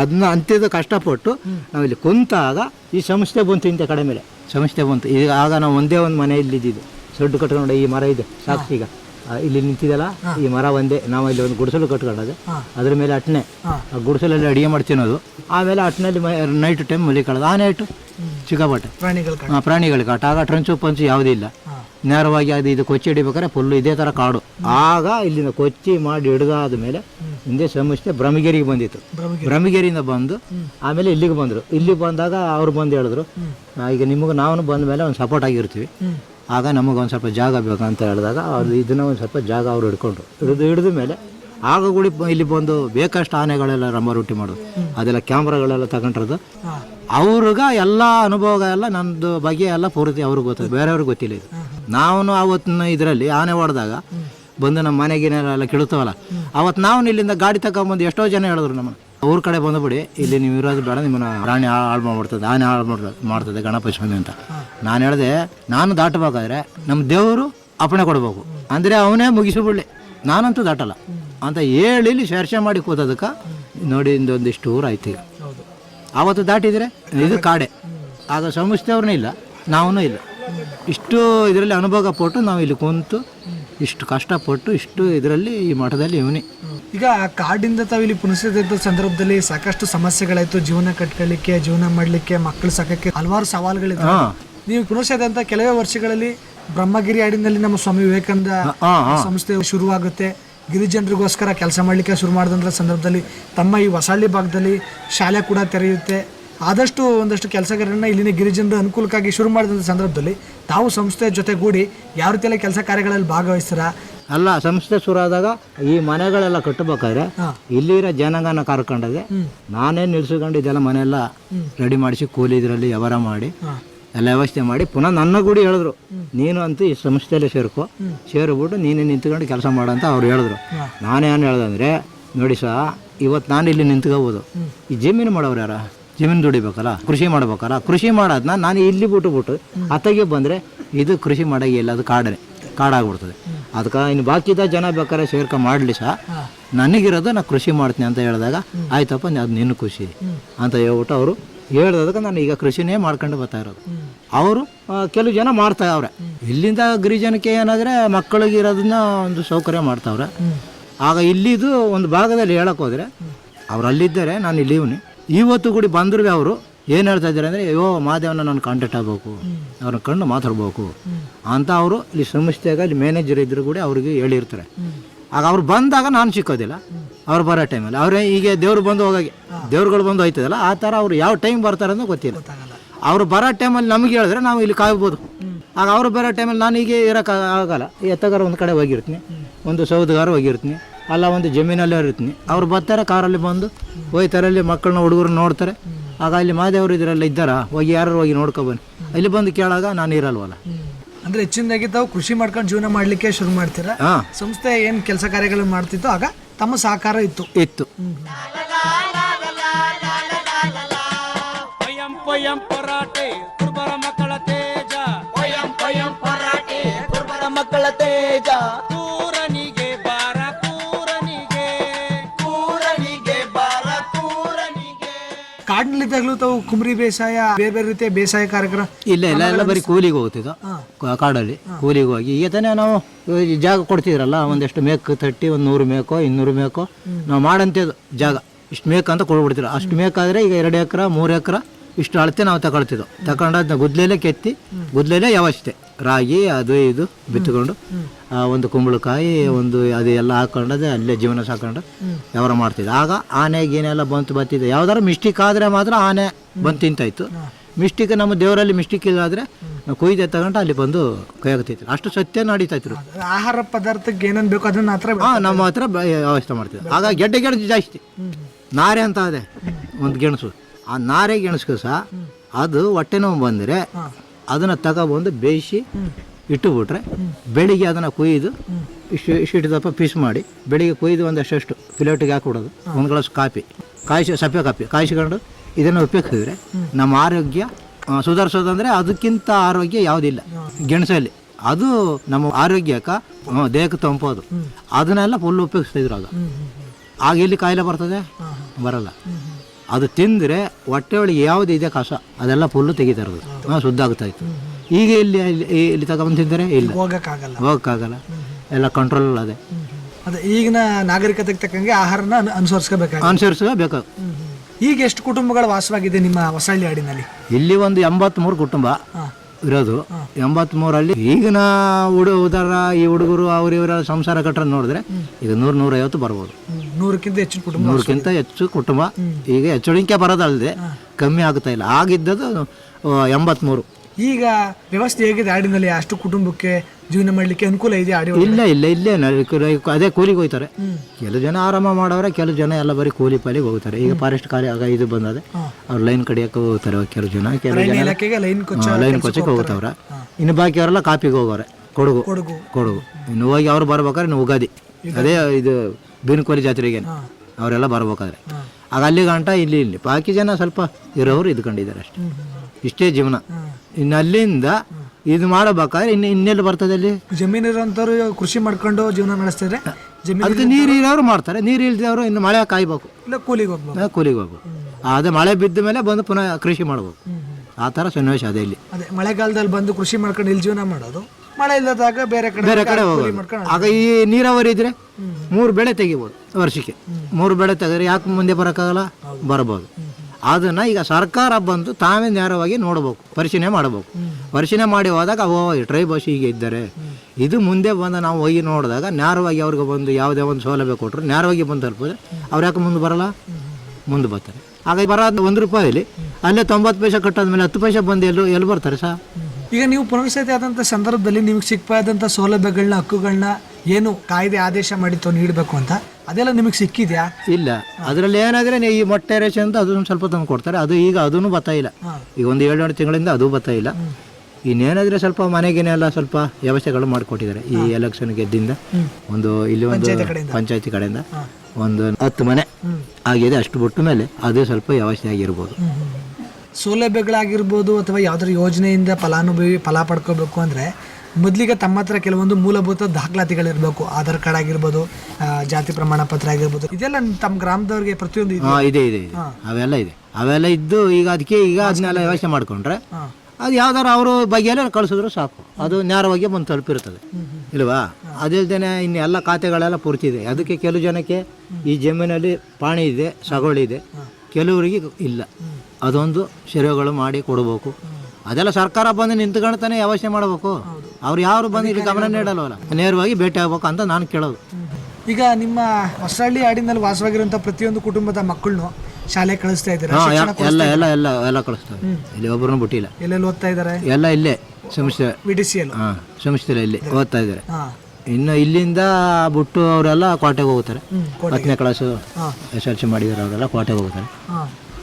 ಅದನ್ನ ಅಂತ್ಯದ ಕಷ್ಟಪಟ್ಟು ನಾವಿಲ್ಲಿ ಕುಂತಾಗ ಈ ಸಂಸ್ಥೆ ಬಂತು ಇಂಥ ಕಡೆ ಮೇಲೆ. ಸಂಸ್ಥೆ ಬಂತು. ಈಗ ಆಗ ನಾವು ಒಂದೇ ಒಂದು ಮನೆಯಲ್ಲಿ ಇದ್ದಿದ್ದು ಸೊಡ್ಡು ಕಟ್ಕೊಂಡು ಈ ಮರ ಇದೆ. ಸಾಕ್ಷಿ ಈಗ. ಆ, ಇಲ್ಲಿ ನಿಂತಿದೆಲ್ಲ ಈ ಮರ ಒಂದೇ. ನಾವು ಇಲ್ಲಿ ಒಂದು ಗುಡಿಸಲು ಕಟ್ಕೊಂಡದು ಅದ್ರ ಮೇಲೆ ಅಟ್ನೆ. ಆ ಗುಡಿಸಲಲ್ಲಿ ಅಡಿಗೆ ಮಾಡಿ ತಿನ್ನೋದು. ಆಮೇಲೆ ಅಟ್ನಲ್ಲಿ ನೈಟ್ ಟೈಮ್ ಮಲಿಕೊಳ್ಳೋದು ಆ ನೈಟು ಸಿಕ್ಕಾಪಟ್ಟೆ ಪ್ರಾಣಿಗಳ ಕಾಟ ಆ, ಪ್ರಾಣಿಗಳ ಕಾಟ ಆಗ ಟ್ರಂಚು ಪಂಚು ಯಾವುದೂ ಇಲ್ಲ. ನೇರವಾಗಿ ಅದು ಇದು ಕೊಚ್ಚಿ ಹಿಡಿಬೇಕಾದ್ರೆ ಫುಲ್ಲು ಇದೇ ಥರ ಕಾಡು. ಆಗ ಇಲ್ಲಿಂದ ಕೊಚ್ಚಿ ಮಾಡಿ ಹಿಡ್ದಾದ ಮೇಲೆ ಹಿಂದೆ ಸಮಸ್ಯೆ ಬ್ರಹ್ಮಗಿರಿಗೆ ಬಂದಿತ್ತು. ಬ್ರಹ್ಮಗಿರಿಯಿಂದ ಬಂದು ಆಮೇಲೆ ಇಲ್ಲಿಗೆ ಬಂದರು. ಇಲ್ಲಿಗೆ ಬಂದಾಗ ಅವ್ರು ಬಂದು ಹೇಳಿದ್ರು "ಆ, ಈಗ ನಿಮಗೆ ನಾವು ಬಂದ ಮೇಲೆ ಒಂದು ಸಪೋರ್ಟ್ ಆಗಿರ್ತೀವಿ. ಆಗ ನಮಗೊಂದು ಸ್ವಲ್ಪ ಜಾಗ ಬೇಕಂತ ಹೇಳಿದಾಗ ಅವ್ರು ಇದನ್ನು ಒಂದು ಸ್ವಲ್ಪ ಜಾಗ ಅವ್ರು ಹಿಡ್ಕೊಂಡ್ರು. ಹಿಡಿದು ಹಿಡಿದ ಮೇಲೆ ಆಗ ಕೂಡ ಇಲ್ಲಿ ಬಂದು ಬೇಕಷ್ಟು ಆನೆಗಳೆಲ್ಲ ರಂಬ ರೊಟ್ಟಿ ಮಾಡೋದು. ಅದೆಲ್ಲ ಕ್ಯಾಮ್ರಾಗಳೆಲ್ಲ ತಗೊಂಡ್ರದ್ದು ಅವ್ರಿಗೆ ಎಲ್ಲ ಅನುಭವ ಎಲ್ಲ ನನ್ನದು ಬಗ್ಗೆ ಎಲ್ಲ ಪೂರ್ತಿ ಅವ್ರಿಗೆ ಗೊತ್ತಿಲ್ಲ ಬೇರೆಯವ್ರಿಗೆ ಗೊತ್ತಿಲ್ಲ ಇದು. ನಾವು ಆವತ್ತಿನ ಇದರಲ್ಲಿ ಆನೆ ಹೊಡೆದಾಗ ಬಂದು ನಮ್ಮ ಮನೆಗಿನೆಲ್ಲ ಎಲ್ಲ ಕೇಳ್ತವಲ್ಲ ಅವತ್ತು ನಾವು ಇಲ್ಲಿಂದ ಗಾಡಿ ತಗೊಂಬಂದು ಎಷ್ಟೋ ಜನ ಹೇಳಿದ್ರು ನಮ್ಮನ್ನು. ಊರ ಕಡೆ ಬಂದ್ಬಿಡಿ ಇಲ್ಲಿ ನೀವು ಇರೋದು ಬೇಡ ನಿಮ್ಮನ್ನ ರಾಣಿ ಹಾಳು ಮಾಡ್ಬಿಡ್ತದೆ ಆನೆ ಹಾಳು ಮಾಡ್ತದೆ ಮಾಡ್ತದೆ ಗಣಪತಿ ಅಂತ. ನಾನು ಹೇಳಿದೆ ನಾನು ದಾಟಬೇಕಾದ್ರೆ ನಮ್ಮ ದೇವರು ಅಪಣೆ ಕೊಡಬೇಕು. ಅಂದರೆ ಅವನೇ ಮುಗಿಸಿಬಿಡ್ಲಿ. ನಾನಂತೂ ದಾಟಲ್ಲ. ಅಂತ ಹೇಳಿ ಇಲ್ಲಿ ಶೇರ್ಷೆ ಮಾಡಿ ಕೂತದಕ್ಕೆ ನೋಡಿ ಇಂದೊಂದಿಷ್ಟು ಊರು ಆಯ್ತು ಈಗ. ಆವತ್ತು ದಾಟಿದರೆ ಇದು ಕಾಡೆ. ಆಗ ಸಂಸ್ಥೆಯವ್ರನ್ನೂ ಇಲ್ಲ ನಾವೂ ಇಲ್ಲ. ಇಷ್ಟು ಇದರಲ್ಲಿ ಅನುಭವ ಪಟ್ಟು ನಾವು ಇಲ್ಲಿ ಕುಂತು ಇಷ್ಟು ಕಷ್ಟಪಟ್ಟು ಇಷ್ಟು ಇದರಲ್ಲಿ ಈ ಮಠದಲ್ಲಿ ಇವನೇ. ಈಗ ಆ ಕಾಡಿಂದ ತಾವು ಇಲ್ಲಿ ಪುನಸಿದ ಸಂದರ್ಭದಲ್ಲಿ ಸಾಕಷ್ಟು ಸಮಸ್ಯೆಗಳಾಯ್ತು. ಜೀವನ ಕಟ್ಕೊಳ್ಳಿಕ್ಕೆ ಜೀವನ ಮಾಡಲಿಕ್ಕೆ ಮಕ್ಕಳು ಸಾಕಕ್ಕೆ ಹಲವಾರು ಸವಾಲುಗಳಿದೆ ನೀವು ಪುನಃಸಿದಂತ ಕೆಲವೇ ವರ್ಷಗಳಲ್ಲಿ ಬ್ರಹ್ಮಗಿರಿ ಹಾಡಿನಲ್ಲಿ ನಮ್ಮ ಸ್ವಾಮಿ ವಿವೇಕಾನಂದ ಸಂಸ್ಥೆ ಶುರುವಾಗುತ್ತೆ. ಗಿರಿಜನರಿಗೋಸ್ಕರ ಕೆಲಸ ಮಾಡಲಿಕ್ಕೆ ಶುರು ಮಾಡಿದಂಥ ಸಂದರ್ಭದಲ್ಲಿ ತಮ್ಮ ಈ ಹೊಸಳ್ಳಿ ಭಾಗದಲ್ಲಿ ಶಾಲೆ ಕೂಡ ತೆರೆಯುತ್ತೆ. ಆದಷ್ಟು ಒಂದಷ್ಟು ಕೆಲಸಗಾರರನ್ನ ಇಲ್ಲಿನ ಗಿರಿಜನರ ಅನುಕೂಲಕ್ಕಾಗಿ ಶುರು ಮಾಡಿದಂಥ ಸಂದರ್ಭದಲ್ಲಿ ತಾವು ಸಂಸ್ಥೆ ಜೊತೆಗೂಡಿ ಯಾವ ರೀತಿಯಲ್ಲ ಕೆಲಸ ಕಾರ್ಯಗಳಲ್ಲಿ ಭಾಗವಹಿಸ್ತೀರಾ? ಅಲ್ಲ ಸಂಸ್ಥೆ ಶುರುವಾದಾಗ ಈ ಮನೆಗಳೆಲ್ಲ ಕಟ್ಟಬೇಕಾದ್ರೆ ಇಲ್ಲಿರೋ ಜನಾಂಗನ ಕರ್ಕೊಂಡದೆ ನಾನೇ ನಿಲ್ಸ್ಕೊಂಡು ಇದೆಲ್ಲ ಮನೆಯೆಲ್ಲ ರೆಡಿ ಮಾಡಿಸಿ ಕೂಲಿ ಇದರಲ್ಲಿ ವ್ಯವಹಾರ ಮಾಡಿ ಎಲ್ಲ ವ್ಯವಸ್ಥೆ ಮಾಡಿ ಪುನಃ ನನ್ನ ಗುಡಿ ಹೇಳಿದ್ರು. ನೀನು ಅಂತೂ ಈ ಸಂಸ್ಥೆಯಲ್ಲೇ ಸೇರ್ಕೊ. ಸೇರಿಬಿಟ್ಟು ನೀನೇ ನಿಂತ್ಕೊಂಡು ಕೆಲಸ ಮಾಡಂತ ಅವ್ರು ಹೇಳಿದ್ರು. ನಾನೇನು ಹೇಳ್ದಂದ್ರೆ ನೋಡಿ ಸಾ ಇವತ್ತು ನಾನು ಇಲ್ಲಿ ನಿಂತ್ಕೋಬೋದು ಈ ಜಮೀನು ಮಾಡೋರು ಯಾರ? ಜಮೀನು ದುಡಿಬೇಕಲ್ಲ ಕೃಷಿ ಮಾಡ್ಬೇಕಲ್ಲ ಕೃಷಿ ಮಾಡೋದನ್ನ ನಾನು ಇಲ್ಲಿ ಬಿಟ್ಟು ಬಿಟ್ಟು ಅತ್ತಗೆ ಬಂದರೆ ಇದು ಕೃಷಿ ಮಾಡಂಗಿಲ್ಲ ಅದು ಕಾಡನೆ ಕಾಡಾಗ್ಬಿಡ್ತದೆ. ಅದಕ್ಕೆ ಇನ್ನು ಬಾಕಿದ ಜನ ಬೇಕಾದ್ರೆ ಸೇರ್ಕ ಮಾಡಲಿ ಸಹ ನನಗಿರೋದು ನಾನು ಕೃಷಿ ಮಾಡ್ತೀನಿ ಅಂತ ಹೇಳಿದಾಗ ಆಯ್ತಪ್ಪ ಅದು ನಿನ್ನ ಖುಷಿ ಅಂತ ಹೇಳ್ಬಿಟ್ಟು ಅವರು ಹೇಳ್ದದಕ್ಕೆ ನಾನು ಈಗ ಕೃಷಿನೇ ಮಾಡ್ಕೊಂಡು ಬರ್ತಾ ಇರೋದು. ಅವರು ಕೆಲವು ಜನ ಮಾಡ್ತಾ ಅವ್ರೆ ಇಲ್ಲಿಂದ ಗಿರಿಜನಕ್ಕೆ ಏನಾದರೆ ಮಕ್ಕಳಿಗಿರೋದನ್ನ ಒಂದು ಸೌಕರ್ಯ ಮಾಡ್ತಾವ್ರೆ. ಆಗ ಇಲ್ಲಿದು ಒಂದು ಭಾಗದಲ್ಲಿ ಹೇಳೋಕ್ಕೋದ್ರೆ ಅವ್ರು ಅಲ್ಲಿದ್ದಾರೆ ನಾನು ಇಲ್ಲಿವ್ನಿ ಇವನಿ. ಇವತ್ತು ಕೂಡ ಬಂದ್ರು ಅವರು ಏನು ಹೇಳ್ತಾ ಇದ್ದಾರೆ ಅಂದರೆ ಅಯ್ಯೋ ಮಾದೇವನ ನಾನು ಕಾಂಟ್ಯಾಕ್ಟ್ ಆಗಬೇಕು. ಅವ್ರನ್ನ ಕಂಡು ಮಾತಾಡ್ಬೇಕು. ಅಂತ ಅವರು ಇಲ್ಲಿ ಸಂಸ್ಥೆಯಾಗ ಇಲ್ಲಿ ಮ್ಯಾನೇಜರ್ ಇದ್ರು ಕೂಡ ಅವ್ರಿಗೆ ಹೇಳಿರ್ತಾರೆ. ಆಗ ಅವ್ರು ಬಂದಾಗ ನಾನು ಸಿಕ್ಕೋದಿಲ್ಲ. ಅವ್ರು ಬರೋ ಟೈಮಲ್ಲಿ ಅವರೇ ಈಗ ದೇವ್ರು ಬಂದು ಹೋಗಾಗೆ. ದೇವ್ರುಗಳು ಬಂದು ಹೋಯ್ತದಲ್ಲ ಆ ಥರ ಅವ್ರು ಯಾವ ಟೈಮ್ ಬರ್ತಾರೆ ಅಂತ ಗೊತ್ತಿಲ್ಲ. ಅವ್ರು ಬರೋ ಟೈಮಲ್ಲಿ ನಮಗೆ ಹೇಳಿದ್ರೆ ನಾವು ಇಲ್ಲಿ ಕಾಯ್ಬೋದು. ಆಗ ಅವರು ಬರೋ ಟೈಮಲ್ಲಿ ನಾನು ಈಗ ಇರೋಕ್ಕಾಗಲ್ಲ ಆಗಲ್ಲ. ಎತ್ತಗಾರ ಒಂದು ಕಡೆ ಹೋಗಿರ್ತೀನಿ. ಒಂದು ಸೌದಗಾರ ಹೋಗಿರ್ತೀನಿ. ಅಲ್ಲ ಒಂದು ಜಮೀನಲ್ಲಿ ಇರ್ತೀನಿ ಅವ್ರು ಬರ್ತಾರೆ ಕಾರಲ್ಲಿ ಬಂದು ಹೋಯ್ತಾರೆ ಅಲ್ಲಿ ಮಕ್ಕಳನ್ನ ಹುಡುಗರು ನೋಡ್ತಾರೆ. ಆಗ ಅಲ್ಲಿ ಮಾದೇವರು ಇದರೆಲ್ಲ ಇದ್ದಾರಾ? ಹೋಗಿ ಯಾರು ಹೋಗಿ ನೋಡ್ಕೊಬನ್ನಿ ಅಲ್ಲಿ ಬಂದು ಕೇಳಾಗ ನಾನು ಇರಲ್ವಲ್ಲ. ಅಂದ್ರೆ ಹೆಚ್ಚಿನದಾಗಿ ತಾವು ಕೃಷಿ ಮಾಡ್ಕೊಂಡು ಜೀವನ ಮಾಡ್ಲಿಕ್ಕೆ ಶುರು ಮಾಡ್ತೀರಾ? ಹಾಂ. ಸಂಸ್ಥೆ ಏನ್ ಕೆಲಸ ಕಾರ್ಯಗಳು ಮಾಡ್ತಿತ್ತು ಆಗ ತಮ್ಮ ಸಹಕಾರ ಇತ್ತು. ಇತ್ತು. ಪಯಂ ಪಯಂ ಪರಾಟೆ ಕುರ್ಬರ ಮಕ್ಕಳ ತೇಜ. ಕಾಡಿನಲ್ಲಿದ್ದಾಗಲೂ ತಾವು ಕುಮರಿ ಬೇಸಾಯ ಬೇರೆ ಬೇರೆ ರೀತಿಯ ಬೇಸಾಯ ಕಾರ್ಯಕ್ರಮ ಇಲ್ಲ ಇಲ್ಲ ಎಲ್ಲ ಬರೀ ಕೂಲಿಗೆ ಹೋಗ್ತಿದ್ದು ಕಾ- ಕಾಡಲ್ಲಿ ಕೂಲಿಗೆ ಹೋಗಿ. ಈಗ ತಾನೇ ನಾವು ಈ ಜಾಗ ಕೊಡ್ತಿದ್ರಲ್ಲ ಒಂದಷ್ಟು ಮೇಕು ತಟ್ಟಿ ಒಂದು ನೂರು ಮೇಕೋ ಇನ್ನೂರು ಮೇಕೋ. ನಾವು ಮಾಡಂತೇದು ಜಾಗ. ಇಷ್ಟು ಮೇಕ್ ಅಂತ ಕೊಡ್ಬಿಡ್ತೀರ ಅಷ್ಟು ಮೇಕಾದರೆ ಈಗ ಎರಡು ಎಕರೆ ಮೂರು ಎಕರೆ ಇಷ್ಟು ಅಳತೆ ನಾವು ತಗೊಳ್ತಿದ್ವು ತಗೊಂಡದ್ನ ಗುದ್ಲೆಲೆ ಕೆತ್ತಿ ಗುದ್ಲೆಲೆ ವ್ಯವಸ್ಥೆ ರಾಗಿ ಅದು ಇದು ಬಿತ್ತುಕೊಂಡು ಆ ಒಂದು ಕುಂಬಳಕಾಯಿ ಒಂದು ಅದು ಎಲ್ಲ ಹಾಕೊಂಡದೆ ಅಲ್ಲೇ ಜೀವನ ಸಾಕೊಂಡು ವ್ಯವಹಾರ ಮಾಡ್ತಿದ್ದೆ. ಆಗ ಆನೆಗೆ ಏನೆಲ್ಲ ಬಂತು ಬತ್ತಿದೆ ಯಾವ್ದಾರ ಮಿಸ್ಟೇಕ್ ಆದರೆ ಮಾತ್ರ ಆನೆ ಬಂದು ತಿಂತಾಯಿತ್ತು ಮಿಸ್ಟೇಕ್ ನಮ್ಮ ದೇವರಲ್ಲಿ ಮಿಸ್ಟೇಕ್ ಇಲ್ಲ ಆದರೆ ನಾವು ಕೊಯ್ದೆ ತಗೊಂಡು ಅಲ್ಲಿ ಬಂದು ಕೊಯ್ಯಾಗತ್ತಿತ್ತು ಅಷ್ಟು ಸತ್ಯ ನಡೀತಾಯಿತ್ತು ಆಹಾರ ಪದಾರ್ಥಕ್ಕೆ ಏನೇನು ಬೇಕು ಅದನ್ನ ಹತ್ರ ಹಾಂ ನಮ್ಮ ಹತ್ರ ವ್ಯವಸ್ಥೆ ಮಾಡ್ತಿದ್ದೆ ಆಗ ಗೆಡ್ಡೆ ಗೆಣಸು ಜಾಸ್ತಿ. ನಾರೆ ಅಂತ ಅದೇ ಒಂದು ಗೆಣಸು. ಆ ನಾರೆ ಗೆಣಸು ಸಹ ಅದು ಹೊಟ್ಟೆ ನೋವು ಬಂದರೆ ಅದನ್ನು ತಗೊಬಂದು ಬೇಯಿಸಿ ಇಟ್ಟುಬಿಟ್ರೆ ಬೆಳಿಗ್ಗೆ ಅದನ್ನು ಕೊಯ್ದು ಇಷ್ಟು ಇಷ್ಟು ದಪ್ಪ ಪೀಸ್ ಮಾಡಿ ಬೆಳಿಗ್ಗೆ ಕೊಯ್ದು ಒಂದಷ್ಟು ಪ್ಲೇಟಿಗೆ ಹಾಕ್ಬಿಡೋದು. ಒಂದು ಗ್ಲಾಸ್ ಕಾಫಿ. ಕಾಯಿಸಿ ಸಪ್ಪೆ ಕಾಫಿ. ಕಾಯಿಸಿಕೊಂಡು ಇದನ್ನು ಉಪಯೋಗಿಸಿದ್ರೆ ನಮ್ಮ ಆರೋಗ್ಯ ಸುಧಾರಿಸೋದಂದರೆ ಅದಕ್ಕಿಂತ ಆರೋಗ್ಯ ಯಾವುದಿಲ್ಲ. ಗೆಣಸಲ್ಲಿ. ಅದು ನಮ್ಮ ಆರೋಗ್ಯಕ್ಕೆ ದೇಹಕ್ಕೆ ತಂಪೋದು. ಅದನ್ನೆಲ್ಲ ಫುಲ್ ಉಪಯೋಗಿಸ್ತಿದ್ರು ಆಗ. ಆಗ ಎಲ್ಲಿ ಕಾಯಿಲೆ ಬರ್ತದೆ? ಬರಲ್ಲ. ಅದು ತಿಂದರೆ ಹೊಟ್ಟೆ ಒಳಗೆ ಯಾವುದು ಇದೆ ಕಸ ಅದೆಲ್ಲ ಫುಲ್ಲು ತೆಗಿತಾ ಇರೋದು ಹಾಂ ಶುದ್ಧ ಆಗ್ತಾ ಇತ್ತು ಈಗ ಇಲ್ಲಿ ಇಲ್ಲಿ ಇಲ್ಲಿ ತಗೊಂಡು ತಿಂದರೆ? ಇಲ್ಲ. ಹೋಗೋಕ್ಕಾಗಲ್ಲ. ಹೋಗಕ್ಕಾಗಲ್ಲ. ಎಲ್ಲ ಕಂಟ್ರೋಲ್ ಅದೇ ಅದೇ ಈಗಿನ ನಾಗರಿಕತೆಗೆ ತಕ್ಕಂಗೆ ಆಹಾರನ ಅನುಸರಿಸ್ಕೋಬೇಕು ಅನುಸರಿಸ್ಕೋಬೇಕು ಅನುಸರಿಸಬೇಕು ಈಗ ಎಷ್ಟು ಕುಟುಂಬಗಳು ವಾಸವಾಗಿದೆ ನಿಮ್ಮ ಹೊಸಳ್ಳಿ ಹಾಡಿನಲ್ಲಿ? ಇಲ್ಲಿ ಒಂದು ಎಂಬತ್ಮೂರು ಕುಟುಂಬ. ಇರೋದು. ಎಂಬತ್ಮೂರಲ್ಲಿ ಈಗಿನ ಹುಡು ಉದಾರ ಈ ಹುಡುಗರು ಅವ್ರ ಇವರ ಸಂಸಾರ ಕಟ್ಟರೆ ನೋಡಿದ್ರೆ ಈಗ ನೂರು ನೂರೈವತ್ತು ಬರ್ಬೋದು. ನೂರಕ್ಕಿಂತ ಹೆಚ್ಚು ಕುಟುಂಬ ನೂರಕ್ಕಿಂತ ಹೆಚ್ಚು ಕುಟುಂಬ. ಈಗ ಹೆಚ್ಚಳಿಕೆ ಬರೋದಲ್ಲದೆ ಕಮ್ಮಿ ಆಗ್ತಾ ಇಲ್ಲ. ಆಗಿದ್ದದು ಎಂಬತ್ಮೂರು. ಈಗ ವ್ಯವಸ್ಥೆ ಹೇಗಿದೆ ಆಡಿನಲ್ಲಿ? ಅಷ್ಟು ಕುಟುಂಬಕ್ಕೆ ಜೀವನ ಮಾಡಲಿಕ್ಕೆ ಅನುಕೂಲ ಇದೆ ಆಡಿಯೋ ಒಳಗೆ? ಇಲ್ಲ ಇಲ್ಲ ಇಲ್ಲೇ ಅದೇ ಕೂಲಿಗೆ ಹೋಗ್ತಾರೆ. ಕೆಲವು ಜನ ಆರಾಮ ಮಾಡೋರೆ ಕೆಲವು ಜನ ಎಲ್ಲ ಬರೀ ಕೂಲಿ ಪಾಲಿಗೆ ಹೋಗ್ತಾರೆ. ಈಗ ಫಾರೆಸ್ಟ್ ಕಾರ್ಯ ಆಗ ಇದು ಬಂದದೆ. ಅವ್ರು ಲೈನ್ ಕಡಿಯಕ್ಕೆ ಹೋಗ್ತಾರೆ ಕೆಲವು ಜನ ಕೆಲವು ಜನ ಲೈನ್ ಕೊಚ್ಚ ಲೈನ್ ಕೊಚ್ಚಕ್ಕೆ ಹೋಗ್ತಾವ್ರೆ. ಇನ್ನು ಬಾಕಿಯವರೆಲ್ಲ ಕಾಪಿಗೆ ಹೋಗೋರೆ ಕೊಡಗು. ಕೊಡಗು. ಕೊಡಗು. ಇನ್ನು ಹೋಗಿ ಅವ್ರು ಬರ್ಬೇಕಾದ್ರೆ ಇನ್ನು ಉಗಾದಿ. ಅದೇ ಇದು ಬೀನ್ಕೋಲಿ ಜಾತ್ರೆಗೆ. ಅವರೆಲ್ಲ ಬರ್ಬೇಕಾದ್ರೆ. ಆಗ ಅಲ್ಲಿ ಗಂಟ ಇಲ್ಲಿ ಇಲ್ಲಿ. ಬಾಕಿ ಜನ ಸ್ವಲ್ಪ ಇರೋರು ಇದ್ಕೊಂಡಿದ್ದಾರೆ ಅಷ್ಟೇ. ಇಷ್ಟೇ ಜೀವನ. ಇನ್ನು ಅಲ್ಲಿಂದ ಇದು ಮಾಡಬೇಕಾದ್ರೆ ಇನ್ನು ಇನ್ನೆಲ್ಲಿ ಬರ್ತದೆ ಅಲ್ಲಿ? ಜಮೀನು ಇರೋಂಥವ್ರು ಕೃಷಿ ಮಾಡ್ಕೊಂಡು ಜೀವನ ನಡೆಸ್ತಾರೆ. ಅದಕ್ಕೆ ನೀರು ಇರೋರು ಮಾಡ್ತಾರೆ. ನೀರು ಇಲ್ದವರು ಇನ್ನು ಮಳೆ ಕಾಯ್ಬೇಕು. ಇಲ್ಲ ಕೂಲಿಗೆ ಹೋಗ್ಬೇಕು. ಕೂಲಿಗೆ ಹೋಗ್ಬೇಕು. ಅದೇ ಮಳೆ ಬಿದ್ದ ಮೇಲೆ ಬಂದು ಪುನಃ ಕೃಷಿ ಮಾಡ್ಬೇಕು. ಆ ಥರ ಸನ್ನಿವೇಶ ಅದೇ ಇಲ್ಲಿ. ಅದೇ ಮಳೆಗಾಲದಲ್ಲಿ ಬಂದು ಕೃಷಿ ಮಾಡ್ಕೊಂಡು ಇಲ್ಲಿ ಜೀವನ ಮಾಡೋದು. ಮಳೆ ಇಲ್ಲದಾಗ ಬೇರೆ ಕಡೆ ಬೇರೆ ಕಡೆ ಹೋಗೋದು. ಆಗ ಈ ನೀರಾವರಿ ಇದ್ರೆ ಮೂರು ಬೆಳೆ ತೆಗಿಬೋದು ವರ್ಷಕ್ಕೆ. ಮೂರು ಬೆಳೆ ತೆಗೆದ್ರೆ ಯಾಕೆ ಮುಂದೆ ಬರೋಕ್ಕಾಗಲ್ಲ? ಬರ್ಬೋದು. ಅದನ್ನ ಈಗ ಸರ್ಕಾರ ಬಂದು ತಾವೇ ನೇರವಾಗಿ ನೋಡಬೇಕು ಪರಿಶೀಲನೆ ಮಾಡಬೇಕು. ಪರಿಶೀಲನೆ ಮಾಡಿ ಹೋದಾಗ ಓ ಈ ಟ್ರೈ ಬಸ್ ಹೀಗೆ ಇದ್ದಾರೆ. ಇದು ಮುಂದೆ ಬಂದು ನಾವು ಹೋಗಿ ನೋಡಿದಾಗ ನೇರವಾಗಿ ಅವ್ರಿಗೆ ಬಂದು ಯಾವುದೇ ಒಂದು ಸೌಲಭ್ಯ ಕೊಟ್ಟರು ನೇರವಾಗಿ ಬಂದು ತಲುಪಿದ್ರೆ ಅವ್ರು ಯಾಕೆ ಮುಂದೆ ಬರಲ್ಲ? ಮುಂದೆ ಬರ್ತಾರೆ. ಆಗ ಬರೋದು ಒಂದು ಇಲ್ಲಿ ಅಲ್ಲೇ ತೊಂಬತ್ತು ಪೈಸೆ ಕಟ್ಟೋದ್ಮೇಲೆ ಹತ್ತು ಪೈಸೆ ಬಂದು ಎಲ್ಲೂ ಎಲ್ಲಿ ಬರ್ತಾರೆ ಸಾ ಈಗ ನೀವು ಪುನರ್ವಸತಿ ಆದಂಥ ಸಂದರ್ಭದಲ್ಲಿ ನಿಮಗೆ ಸಿಕ್ಕಾದಂಥ ಸೌಲಭ್ಯಗಳನ್ನ ಹಕ್ಕುಗಳನ್ನ ಏನು ಕಾಯ್ದೆ ಆದೇಶ ಮಾಡಿತ್ತು ನೀಡಬೇಕು ಅಂತ? ಅದೆಲ್ಲ ನಿಮಗೆ ಸಿಕ್ಕಿದ್ಯಾ? ಇಲ್ಲ. ಅದರಲ್ಲಿ ಏನಾದ್ರೆ ಈ ಮೊಟ್ಟೆ ರೇಷನ್ ಅಂತ ಅದನ್ನು ಸ್ವಲ್ಪ ತಂದು ಕೊಡ್ತಾರೆ. ಅದು ಈಗ ಅದೂ ಬರ್ತಾ ಇಲ್ಲ. ಈಗ ಒಂದು ಏಳೆಂಟು ತಿಂಗಳಿಂದ ಅದು ಬರ್ತಾ ಇಲ್ಲ. ಇನ್ನೇನಾದ್ರೆ ಸ್ವಲ್ಪ ಮನೆಗೆನೆಲ್ಲ ಸ್ವಲ್ಪ ವ್ಯವಸ್ಥೆಗಳು ಮಾಡಿಕೊಟ್ಟಿದ್ದಾರೆ. ಈ ಎಲೆಕ್ಷನ್ ಗೆದ್ದಿಂದ ಒಂದು ಇಲ್ಲಿ ಒಂದು ಪಂಚಾಯತಿ ಕಡೆಯಿಂದ. ಒಂದು ಹತ್ತು ಮನೆ ಆಗಿದೆ ಅಷ್ಟು ಬಿಟ್ಟ ಮೇಲೆ ಅದೇ ಸ್ವಲ್ಪ ವ್ಯವಸ್ಥೆ ಆಗಿರ್ಬೋದು. ಸೌಲಭ್ಯಗಳಾಗಿರ್ಬೋದು ಅಥವಾ ಯಾವ್ದಾದ್ರು ಯೋಜನೆಯಿಂದ ಫಲಾನುಭವಿ ಫಲ ಪಡ್ಕೋಬೇಕು ಅಂದರೆ ಮೊದಲಿಗೆ ತಮ್ಮ ಹತ್ರ ಕೆಲವೊಂದು ಮೂಲಭೂತ ದಾಖಲಾತಿಗಳಿರಬೇಕು. ಆಧಾರ್ ಕಾರ್ಡ್ ಆಗಿರ್ಬೋದು ಜಾತಿ ಪ್ರಮಾಣ ಪತ್ರ ಆಗಿರ್ಬೋದು. ಇದೆಲ್ಲ ತಮ್ಮ ಗ್ರಾಮದವ್ರಿಗೆ ಪ್ರತಿಯೊಂದು ಇದೆ ಹಾ ಇದೆ ಇದೆ ಇದೆ. ಅವೆಲ್ಲ ಇದೆ. ಅವೆಲ್ಲ ಇದ್ದು ಈಗ ಅದಕ್ಕೆ ಈಗ ಅದನ್ನೆಲ್ಲ ವ್ಯವಸ್ಥೆ ಮಾಡ್ಕೊಂಡ್ರೆ ಅದು ಯಾವ್ದಾರು ಅವರು ಬಗೆಯಲ್ಲೇ ಕಳಿಸಿದ್ರು ಸಾಕು. ಅದು ನೇರವಾಗಿ ಬಂದು ತಲುಪಿರ್ತದೆ ಇಲ್ವಾ? ಅದಿಲ್ದೇನೆ ಇನ್ನು ಎಲ್ಲ ಖಾತೆಗಳೆಲ್ಲ ಪೂರ್ತಿ ಇದೆ ಅದಕ್ಕೆ ಕೆಲವು ಜನಕ್ಕೆ ಈ ಜಮೀನಲ್ಲಿ ಪಾಣಿ ಇದೆ ಸಗೊಳ್ಳಿ ಇದೆ. ಕೆಲವರಿಗೆ ಇಲ್ಲ. ಅದೊಂದು ಸೆರೆಗಳು ಮಾಡಿ ಕೊಡಬೇಕು. ಅದೆಲ್ಲ ಸರ್ಕಾರ ಬಂದು ನಿಂತ್ಕೊಳ್ತಾನೆ ವ್ಯವಸ್ಥೆ ಮಾಡಬೇಕು. ಅವ್ರು ಯಾರು ಬಂದು ಇಲ್ಲಿ ಗಮನ ನೀಡಲ್ವಲ್ಲ ನೇರವಾಗಿ ಭೇಟಿ ಆಗ್ಬೇಕು ಅಂತ ನಾನು ಕೇಳೋದು. ಈಗ ನಿಮ್ಮ ಹೊಸಹಳ್ಳಿ ಹಾಡಿನಲ್ಲಿ ವಾಸವಾಗಿರುವಂಥ ಪ್ರತಿಯೊಂದು ಕುಟುಂಬದ ಮಕ್ಕಳನ್ನು ಶಾಲೆ ಕಳಿಸ್ತಾ ಇದ್ದಾರೆ? ಹಾ, ಎಲ್ಲ ಎಲ್ಲ ಎಲ್ಲ ಎಲ್ಲ ಕಳಿಸ್ತಾರೆ. ಇಲ್ಲಿ ಒಬ್ಬರನ್ನು ಬಿಟ್ಟಿಲ್ಲ. ಎಲ್ಲೆಲ್ಲಿ ಓದ್ತಾ ಇದ್ದಾರೆ? ಎಲ್ಲ ಇಲ್ಲೇ ಸಂಸ್ಥೆ ವಿಡಿಸಿಯಲ್ಲಿ ಹಾಂ ಇಲ್ಲಿ ಓದ್ತಾ ಇದ್ದಾರೆ. ಇನ್ನು ಇಲ್ಲಿಂದ ಬಿಟ್ಟು ಅವರೆಲ್ಲ ಕೋಟೆಗೆ ಹೋಗ್ತಾರೆ ಹತ್ತನೇ ಕ್ಲಾಸು ಎಸ್ ಎಲ್ ಸಿ ಮಾಡಿದ್ದಾರೆ ಅವರೆಲ್ಲ ಕೋಟೆಗೆ ಹೋಗ್ತಾರೆ